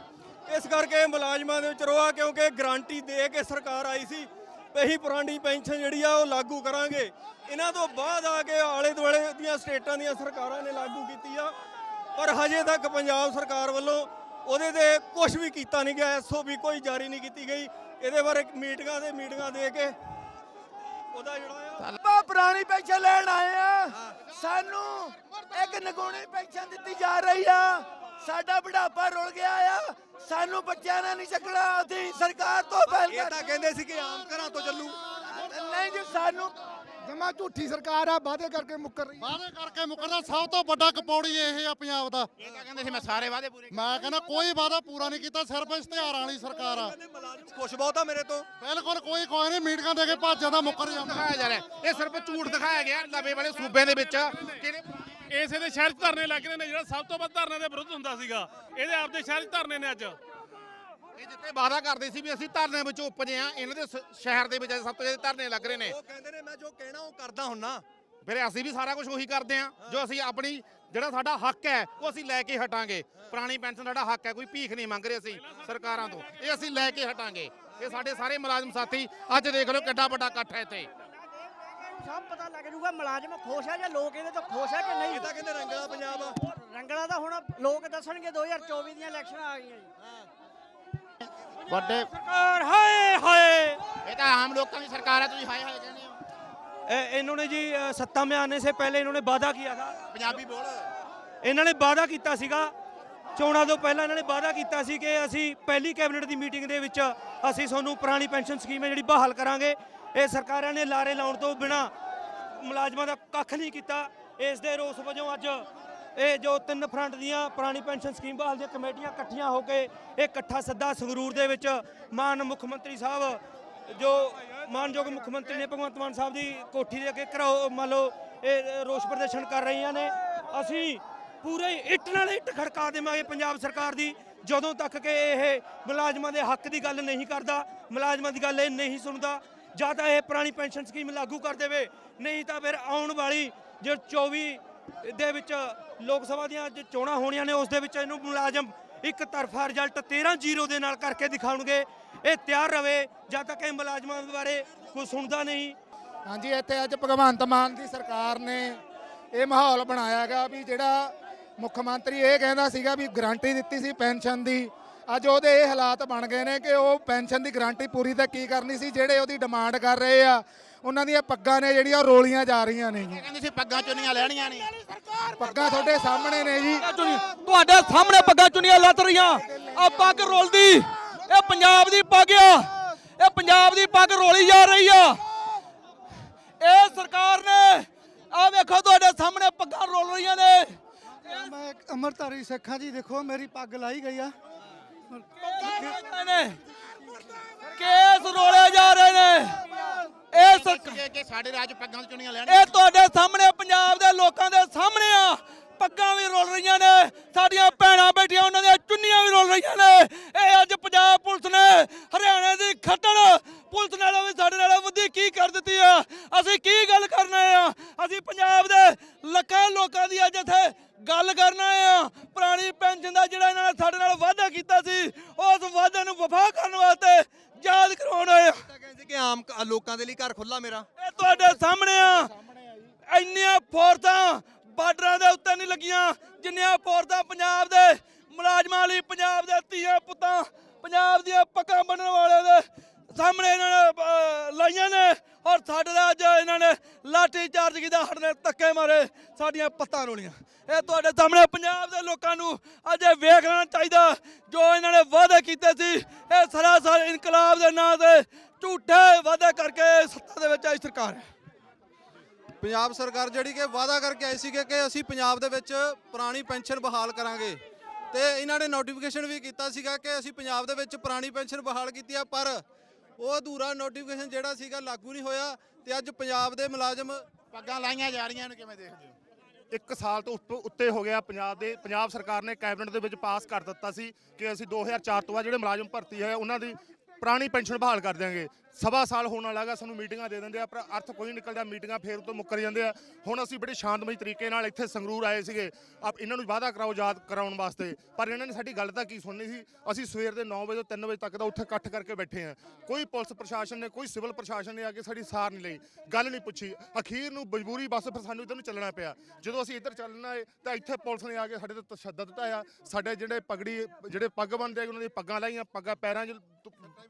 ਇਸ ਕਰਕੇ ਮੁਲਾਜ਼ਮਾਂ ਦੇ ਵਿੱਚ ਰੋਆ, ਕਿਉਂਕਿ ਗਰੰਟੀ ਦੇ ਕੇ ਸਰਕਾਰ ਆਈ ਸੀ। ਵੀ ਪੁਰਾਣੀ ਪੈਨਸ਼ਨ ਜਿਹੜੀ ਆ ਉਹ ਲਾਗੂ ਕਰਾਂਗੇ। ਇਹਨਾਂ ਤੋਂ ਬਾਅਦ ਆ ਕੇ ਆਲੇ ਦੁਆਲੇ ਦੀਆਂ ਸਟੇਟਾਂ ਦੀਆਂ ਸਰਕਾਰਾਂ ਨੇ ਲਾਗੂ ਕੀਤੀ ਆ। ਪਰ ਹਜੇ ਤੱਕ ਪੰਜਾਬ ਸਰਕਾਰ ਵੱਲੋਂ ਉਹਦੇ ਤੇ ਕੁਝ ਵੀ ਕੀਤਾ ਨਹੀਂ ਗਿਆ। ਐਸਓਪੀ ਕੋਈ ਜਾਰੀ ਨਹੀਂ ਕੀਤੀ ਗਈ। ਇਹਦੇ ਬਾਰੇ ਮੀਟਿੰਗਾਂ ਤੇ ਮੀਟਿੰਗਾਂ ਦੇ ਕੇ ਉਹਦਾ ਜਿਹੜਾ ਆ ਪੁਰਾਣੀ ਪੈਨਸ਼ਨ ਲੈਣ ਆਏ ਆ। ਸਾਨੂੰ ਇੱਕ ਨਗੂਣੀ ਪੈਨਸ਼ਨ ਦਿੱਤੀ ਜਾ ਰਹੀ ਆ। ਸਾਡਾ ਬੁਢਾਪਾ ਰੁਲ ਗਿਆ ਆ। ਸਾਨੂੰ ਬੱਚਿਆਂ ਨੇ ਨਹੀਂ ਚੱਕਣਾ ਅਸੀਂ ਸਰਕਾਰ ਤੋਂ ਪਹਿਲ ਇਹ ਤਾਂ ਕਹਿੰਦੇ ਸੀ ਕਿ ਆਮ ਘਰਾਂ ਤੋਂ ਚੱਲੂ। ਨਹੀਂ ਜੀ ਸਾਨੂੰ ਜਮਾ ਝੂਠੀ ਸਰਕਾਰ ਆ ਵਾਅਦੇ ਕਰਕੇ ਮੁੱਕਰ ਰਹੀ ਵਾਅਦੇ ਕਰਕੇ ਮੁਕਰਦਾ ਸਭ ਤੋਂ ਵੱਡਾ ਕਪੌੜੀ ਇਹ ਆ ਪੰਜਾਬ ਦਾ। ਇਹ ਤਾਂ ਕਹਿੰਦੇ ਸੀ ਮੈਂ ਸਾਰੇ ਵਾਅਦੇ ਪੂਰੇ ਮੈਂ ਕਹਿੰਦਾ ਕੋਈ ਵਾਅਦਾ ਪੂਰਾ ਨਹੀਂ ਕੀਤਾ ਸਿਰਫ ਇਸ਼ਤਿਹਾਰਾਂ ਵਾਲੀ ਸਰਕਾਰ ਆ। ਖੁਸ਼ ਬਹੁਤ ਆ ਮੇਰੇ ਤੋਂ। ਬਿਲਕੁਲ ਕੋਈ ਕੋਈ ਨਹੀਂ ਮੀਟਿੰਗਾਂ ਦੇ ਕੇ ਭੱਜ ਜਾਂਦਾ ਮੁੱਕਰ ਜਾਂਦਾ। ਦਿਖਾਇਆ ਜਾ ਰਿਹਾ ਇਹ ਸਿਰਫ ਝੂਠ ਦਿਖਾਇਆ ਗਿਆ ਲਵੇ ਵਾਲੇ ਸੂਬੇ ਦੇ ਵਿੱਚ। ਇਸੇ ਦੇ ਸ਼ਹਿਰ 'ਚ ਧਰਨੇ ਲੱਗ ਰਹੇ ਨੇ ਜਿਹੜਾ ਸਭ ਤੋਂ ਵੱਧ ਧਰਨੇ ਦੇ ਵਿਰੁੱਧ ਹੁੰਦਾ ਸੀਗਾ। ਇਹਦੇ ਆਪਦੇ ਸ਼ਹਿਰ 'ਚ ਧਰਨੇ ਨੇ ਅੱਜ। ਇਹ ਜਿੱਥੇ ਵਾਅਦਾ ਕਰਦੇ ਸੀ ਵੀ ਅਸੀਂ ਧਰਨੇ ਵਿੱਚੋਂ ਉਪਜੇ ਆ ਇਹਨਾਂ ਦੇ ਸ- ਸ਼ਹਿਰ ਦੇ ਵਿੱਚ ਅੱਜ ਸਭ ਤੋਂ ਜ਼ਿਆਦਾ ਧਰਨੇ ਲੱਗ ਰਹੇ ਨੇ। ਉਹ ਕਹਿੰਦੇ ਨੇ ਮੈਂ ਜੋ ਕਹਿਣਾ ਉਹ ਕਰਦਾ ਹੁੰਨਾ। ਫਿਰ ਅਸੀਂ ਵੀ ਸਾਰਾ ਕੁਝ ਉਹੀ ਕਰਦੇ ਆ ਜੋ ਅਸੀਂ ਆਪਣੀ ਜਿਹੜਾ ਸਾਡਾ ਹੱਕ ਹੈ ਉਹ ਅਸੀਂ ਲੈ ਕੇ ਹਟਾਂਗੇ। ਪੁਰਾਣੀ ਪੈਨਸ਼ਨ ਸਾਡਾ ਹੱਕ ਹੈ ਕੋਈ ਭੀਖ ਨਹੀਂ ਮੰਗ ਰਹੇ ਅਸੀਂ ਸਰਕਾਰਾਂ ਤੋਂ। ਇਹ ਅਸੀਂ ਲੈ ਕੇ ਹਟਾਂਗੇ। ਇਹ ਸਾਡੇ ਸਾਰੇ ਮੁਲਾਜ਼ਮ ਸਾਥੀ ਅੱਜ ਦੇਖ ਲਓ ਕਿੱਡਾ ਵੱਡਾ ਇਕੱਠ ਹੈ ਇੱਥੇ। ਸਭ ਪਤਾ ਲੱਗ ਜੂਗਾ ਮੁਲਾਜ਼ਮ ਖੁਸ਼ ਆ ਜਾਂ ਲੋਕ ਇਹਦੇ ਤੋਂ ਖੁਸ਼ ਆ ਕਿ ਨਹੀਂ? ਇਹ ਤਾਂ ਕਹਿੰਦੇ ਰੰਗਲਾ ਪੰਜਾਬ ਆ। ਰੰਗਲਾ ਦਾ ਹੁਣ ਲੋਕ ਦੱਸਣਗੇ 2024 ਦੀਆਂ ਇਲੈਕਸ਼ਨਾਂ ਆ ਗਈਆਂ ਜੀ। ਵੱਡੇ ਸਰਕਾਰ ਹਾਏ ਹਾਏ ਇਹ ਤਾਂ ਆਮ ਲੋਕਾਂ ਦੀ ਸਰਕਾਰ ਹੈ ਤੁਸੀਂ ਹਾਏ ਹਾਏ ਕਹਿੰਦੇ ਹੋ इन्होंने जी सत्ता में आने से पहले इन्होंने वादा किया था ਪੰਜਾਬੀ ਬੋਲ ਇਹਨਾਂ ਨੇ ਵਾਅਦਾ ਕੀਤਾ ਸੀਗਾ ਚੋਣਾਂ ਤੋਂ ਪਹਿਲਾਂ ਇਹਨਾਂ ਨੇ ਵਾਅਦਾ ਕੀਤਾ ਸੀ ਕਿ ਅਸੀਂ ਪਹਿਲੀ ਕੈਬਨਿਟ ਦੀ ਮੀਟਿੰਗ ਦੇ ਵਿੱਚ ਅਸੀਂ ਤੁਹਾਨੂੰ ਪੁਰਾਣੀ ਪੈਨਸ਼ਨ ਸਕੀਮ ਹੈ ਜਿਹੜੀ ਬਹਾਲ ਕਰਾਂਗੇ ਇਹ ਸਰਕਾਰਾਂ ਨੇ ਲਾਰੇ ਲਾਉਣ ਤੋਂ ਬਿਨਾ ਮੁਲਾਜ਼ਮਾਂ ਦਾ ਕੱਖ ਨਹੀਂ ਕੀਤਾ ਇਸ ਦੇ ਰੋਸ ਵਜੋਂ ਅੱਜ ਇਹ ਜੋ ਤਿੰਨ ਫਰੰਟ ਦੀਆਂ ਪੁਰਾਣੀ ਪੈਨਸ਼ਨ ਸਕੀਮ ਬਹਾਲ ਦੀਆਂ ਕਮੇਟੀਆਂ ਇਕੱਠੀਆਂ ਹੋ ਕੇ ਇਹ ਇਕੱਠਾ ਸੱਦਾ ਸੰਗਰੂਰ ਦੇ ਵਿੱਚ ਮਾਨ ਮੁੱਖ ਮੰਤਰੀ ਸਾਹਿਬ, ਜੋ ਮਾਨਯੋਗ ਮੁੱਖ ਮੰਤਰੀ ਨੇ ਭਗਵੰਤ ਮਾਨ ਸਾਹਿਬ ਦੀ ਕੋਠੀ ਦੇ ਅੱਗੇ ਘਰੋ ਮੰਨ ਲਓ ਇਹ ਰੋਸ ਪ੍ਰਦਰਸ਼ਨ ਕਰ ਰਹੀਆਂ ਨੇ, ਅਸੀਂ ਪੂਰੇ ਇੱਟ ਨਾਲ ਇੱਟ ਖੜਕਾ ਦੇਵਾਂਗੇ ਪੰਜਾਬ ਸਰਕਾਰ ਦੀ, ਜਦੋਂ ਤੱਕ ਕਿ ਇਹ ਮੁਲਾਜ਼ਮਾਂ ਦੇ ਹੱਕ ਦੀ ਗੱਲ ਨਹੀਂ ਕਰਦਾ, ਮੁਲਾਜ਼ਮਾਂ ਦੀ ਗੱਲ ਇਹ ਨਹੀਂ ਸੁਣਦਾ, ਜਾਂ ਤਾਂ ਇਹ ਪੁਰਾਣੀ ਪੈਨਸ਼ਨ ਸਕੀਮ ਲਾਗੂ ਕਰ ਦੇਵੇ, ਨਹੀਂ ਤਾਂ ਫਿਰ ਆਉਣ ਵਾਲੀ ਜੋ 24 ਦੇ ਵਿੱਚ ਲੋਕ ਸਭਾ ਦੀਆਂ ਅੱਜ ਚੋਣਾਂ ਹੋਣੀਆਂ ਨੇ, ਉਸ ਦੇ ਵਿੱਚ ਇਹਨੂੰ ਮੁਲਾਜ਼ਮ ਇੱਕ ਤਰਫਾ ਰਿਜ਼ਲਟ 13-0 ਦੇ ਨਾਲ ਕਰਕੇ ਦਿਖਾਉਣਗੇ। ਇਹ ਤਿਆਰ ਰਵੇ, ਜਦ ਤੱਕ ਇਹ ਮੁਲਾਜ਼ਮਾਂ ਬਾਰੇ ਕੋਈ ਸੁਣਦਾ ਨਹੀਂ। ਹਾਂਜੀ, ਇੱਥੇ ਅੱਜ ਭਗਵੰਤ ਮਾਨ ਦੀ ਸਰਕਾਰ ਨੇ ਇਹ ਮਾਹੌਲ ਬਣਾਇਆ ਹੈਗਾ ਵੀ ਜਿਹੜਾ ਮੁੱਖ ਮੰਤਰੀ ਇਹ ਕਹਿੰਦਾ ਸੀਗਾ ਵੀ ਗਾਰੰਟੀ ਦਿੱਤੀ ਸੀ ਪੈਨਸ਼ਨ ਦੀ। ਅੱਜ ਉਹਦੇ ਇਹ ਹਾਲਾਤ ਬਣ ਗਏ ਨੇ ਕਿ ਉਹ ਪੈਨਸ਼ਨ ਦੀ ਗਾਰੰਟੀ ਪੂਰੀ ਤਾਂ ਕੀ ਕਰਨੀ ਸੀ, ਜਿਹੜੇ ਉਹਦੀ ਡਿਮਾਂਡ ਕਰ ਰਹੇ ਆ ਉਹਨਾਂ ਦੀਆਂ ਪੱਗਾਂ ਨੇ ਜਿਹੜੀਆਂ ਉਹ ਰੋਲੀਆਂ ਜਾ ਰਹੀਆਂ ਨੇ ਜੀ। ਕਹਿੰਦੇ ਸੀ ਪੱਗਾਂ ਚੁੰਨੀਆਂ ਲੈਣੀਆਂ ਨਹੀਂ ਪੱਗਾਂ ਤੁਹਾਡੇ ਸਾਹਮਣੇ ਨੇ ਜੀ। ਤੁਹਾਡੇ ਸਾਹਮਣੇ ਪੱਗਾਂ ਚੁੰਨੀਆਂ ਲੱਤ ਰਹੀਆਂ। ਆ ਪੱਗ ਰੋਲਦੀ। ਇਹ ਪੰਜਾਬ ਦੀ ਪੱਗ ਆ। ਇਹ ਪੰਜਾਬ ਦੀ ਪੱਗ ਰੋਲੀ ਜਾ ਰਹੀ ਆ। ਇਹ ਸਰਕਾਰ ਨੇ ਆ ਵੇਖੋ ਤੁਹਾਡੇ ਸਾਹਮਣੇ ਪੱਗਾਂ ਰੋਲ ਰਹੀਆਂ ਨੇ। ਮੈਂ ਇੱਕ ਅੰਮ੍ਰਿਤਧਾਰੀ ਸਿੱਖਾਂ ਜੀ ਦੇਖੋ ਮੇਰੀ ਪੱਗ ਲਾਈ ਗਈ ਆ। ਨੇ। ਕੇਸ ਰੋਲੇ ਜਾ ਰਹੇ ਨੇ। ਇਹ ਸਰਕਾਰ ਕਿ ਕਿ ਸਾਡੇ ਰਾਜ ਪੱਗਾਂ ਚੁੰਨੀਆਂ ਲੈਣੀਆਂ ਇਹ ਤੁਹਾਡੇ ਸਾਹਮਣੇ ਪੰਜਾਬ ਦੇ ਲੋਕਾਂ ਦੇ ਸਾਹਮਣੇ ਆ। ਪੱਗਾਂ ਵੀ ਰੋਲ ਰਹੀਆਂ ਨੇ ਸਾਡੀਆਂ ਭੈਣਾਂ ਬੈਠੀਆਂ ਉਹਨਾਂ ਦੀਆਂ ਚੁੰਨੀਆਂ ਵੀ ਰੋਲ ਰਹੀਆਂ ਨੇ। ਇਹ ਅੱਜ ਪੰਜਾਬ ਪੁਲਿਸ ਨੇ ਹਰਿਆਣੇ ਦੀ ਖੱਟਣ ਪੁਲਿਸ ਨਾਲੋਂ ਵੀ ਸਾਡੇ ਨਾਲ ਵਧੀ ਕੀ ਕਰ ਦਿੱਤੀ ਆ ਅਸੀਂ ਕੀ ਗੱਲ ਕਰਨਾ ਆ ਅਸੀਂ ਪੰਜਾਬ ਦੇ ਲੱਖਾਂ ਲੋਕਾਂ ਦੀ ਅੱਜ ਇੱਥੇ ਗੱਲ ਕਰਨਾ ਆ ਪੁਰਾਣੀ ਪੈਨਸ਼ਨ ਦਾ ਜਿਹੜਾ ਇਹਨਾਂ ਨੇ ਸਾਡੇ ਨਾਲ ਵਾਅਦਾ ਕੀਤਾ ਸੀ ਉਸ ਵਾਅਦੇ ਨੂੰ ਵਫਾ ਕਰਨ ਵਾਸਤੇ ਯਾਦ ਕਰਵਾਉਣ ਆਏ ਆ ਤਾਂ ਕਹਿੰਦੇ ਕਿ ਆਮ ਕ- ਲੋਕਾਂ ਦੇ ਲਈ ਘਰ ਖੁੱਲਾ ਮੇਰਾ ਇਹ ਤੁਹਾਡੇ ਸਾਹਮਣੇ ਆ ਇੰਨੀਆਂ ਫੋਰਸਾਂ ਬਾਰਡਰਾਂ ਦੇ ਉੱਤੇ ਨਹੀਂ ਲੱਗੀਆਂ ਜਿੰਨੀਆਂ ਫੋਰਸਾਂ ਪੰਜਾਬ ਦੇ ਮੁਲਾਜ਼ਮਾਂ ਲਈ ਪੰਜਾਬ ਦੇ ਧੀਆਂ ਪੁੱਤਾਂ ਪੰਜਾਬ ਦੀਆਂ ਪੱਕਾਂ ਬੰਨਣ ਵਾਲਿਆਂ ਦੇ ਸਾਹਮਣੇ ਇਹਨਾਂ ਨੇ ਅਹ, ਲਾਈਆਂ ਨੇ ਔਰ ਸਾਡੇ ਦਾ ਅੱਜ ਇਹਨਾਂ ਨੇ ਲਾਠੀ ਚਾਰਜ ਕੀਤਾ ਸਾਡੇ ਨੇ ਧੱਕੇ ਮਾਰੇ, ਸਾਡੀਆਂ ਪੱਤਾਂ ਰੋਲੀਆਂ। ਇਹ ਤੁਹਾਡੇ ਸਾਹਮਣੇ ਪੰਜਾਬ ਦੇ ਲੋਕਾਂ ਨੂੰ ਅਜੇ ਵੇਖਣਾ ਚਾਹੀਦਾ, ਜੋ ਇਹਨਾਂ ਨੇ ਵਾਅਦੇ ਕੀਤੇ ਸੀ। ਇਹ ਸਰਾਸਰ ਇਨਕਲਾਬ ਦੇ ਨਾਂ ਤੇ ਝੂਠੇ ਵਾਅਦੇ ਕਰਕੇ ਸੱਤਾ ਦੇ ਵਿੱਚ ਆਈ ਸਰਕਾਰ। ਹੈ ਪੰਜਾਬ ਸਰਕਾਰ ਜਿਹੜੀ ਕਿ ਵਾਅਦਾ ਕਰਕੇ ਆਈ ਸੀ ਕਿ ਅਸੀਂ ਪੰਜਾਬ ਦੇ ਵਿੱਚ ਪੁਰਾਣੀ ਪੈਨਸ਼ਨ ਬਹਾਲ ਕਰਾਂਗੇ। ਤੇ ਇਹਨਾਂ ਨੇ ਨੋਟੀਫਿਕੇਸ਼ਨ ਵੀ ਕੀਤਾ ਸੀਗਾ ਕਿ ਅਸੀਂ ਪੰਜਾਬ ਦੇ ਵਿੱਚ ਪੁਰਾਣੀ ਪੈਨਸ਼ਨ ਬਹਾਲ ਕੀਤੀ ਆ, ਪਰ ਉਹ ਅਧੂਰਾ ਨੋਟੀਫਿਕੇਸ਼ਨ ਜਿਹੜਾ ਸੀਗਾ ਲਾਗੂ ਨਹੀਂ ਹੋਇਆ। ਤੇ ਅੱਜ ਪੰਜਾਬ ਦੇ ਮੁਲਾਜ਼ਮ ਪੱਗਾਂ ਲਾਈਆਂ ਜਾ ਰਹੀਆਂ ਨੇ, ਕਿਵੇਂ ਦੇਖਦੇ ਹੋ? ਇੱਕ ਸਾਲ ਤੋਂ ਉੱਪ- ਉੱਤੇ ਹੋ ਗਿਆ ਪੰਜਾਬ ਦੇ, ਪੰਜਾਬ ਸਰਕਾਰ ਨੇ ਕੈਬਨਿਟ ਦੇ ਵਿੱਚ ਪਾਸ ਕਰ ਦਿੱਤਾ ਸੀ ਕਿ ਅਸੀਂ 2004 ਤੋਂ ਬਾਅਦ ਜਿਹੜੇ ਮੁਲਾਜ਼ਮ ਭਰਤੀ ਹੋਏ ਉਹਨਾਂ ਦੀ ਪੁਰਾਣੀ ਪੈਨਸ਼ਨ ਬਹਾਲ ਕਰ ਦਿਆਂਗੇ। ਸਵਾ ਸਾਲ ਹੋਣ ਵਾਲਾ ਹੈਗਾ, ਸਾਨੂੰ ਮੀਟਿੰਗਾਂ ਦੇ ਦਿੰਦੇ ਆ, ਪਰ ਅਰਥ ਕੋਈ ਨਹੀਂ ਨਿਕਲਦਾ, ਮੀਟਿੰਗਾਂ ਫੇਰ ਤੋਂ ਮੁੱਕਰ ਜਾਂਦੇ ਆ। ਹੁਣ ਅਸੀਂ ਬੜੇ ਸ਼ਾਂਤਮਈ ਤਰੀਕੇ ਨਾਲ ਇੱਥੇ ਸੰਗਰੂਰ ਆਏ ਸੀਗੇ। ਆਪ ਇਹਨਾਂ ਨੂੰ ਵਾਅਦਾ ਕਰਾਓ ਯਾਦ ਕਰਾਉਣ ਵਾਸਤੇ। ਪਰ ਇਹਨਾਂ ਨੇ ਸਾਡੀ ਗੱਲ ਤਾਂ ਕੀ ਸੁਣਨੀ ਸੀ? ਅਸੀਂ ਸਵੇਰ ਦੇ 9 ਵਜੇ ਤੋਂ 3 ਵਜੇ ਤੱਕ ਦਾ ਉੱਥੇ ਇਕੱਠ ਕਰਕੇ ਬੈਠੇ ਆ। ਕੋਈ ਪੁਲਿਸ ਪ੍ਰਸ਼ਾਸਨ ਨੇ, ਕੋਈ ਸਿਵਲ ਪ੍ਰਸ਼ਾਸਨ ਨੇ ਆ ਕੇ ਸਾਡੀ ਸਾਰ ਨਹੀਂ ਲਈ। ਗੱਲ ਨਹੀਂ ਪੁੱਛੀ। ਅਖੀਰ ਨੂੰ ਮਜਬੂਰੀ ਬਸ ਫਿਰ ਸਾਨੂੰ ਇੱਧਰ ਨੂੰ ਚੱਲਣਾ ਪਿਆ। ਜਦੋਂ ਅਸੀਂ ਇੱਧਰ ਚੱਲਣਾ ਹੈ ਤਾਂ ਇੱਥੇ ਪੁਲਿਸ ਨੇ ਆ ਕੇ ਸਾਡੇ ਤੇ ਤਸ਼ੱਦਦ ਢਾਇਆ ਸਾਡੇ ਜਿਹੜੇ ਪਗੜੀ, ਜਿਹੜੇ ਪੱਗ ਬੰਨਦੇ ਆ, ਉਹਨਾਂ ਦੀ ਪੱਗਾਂ ਲਾਈਆਂ, ਪੱਗਾਂ ਪੈਰਾਂ 'ਚ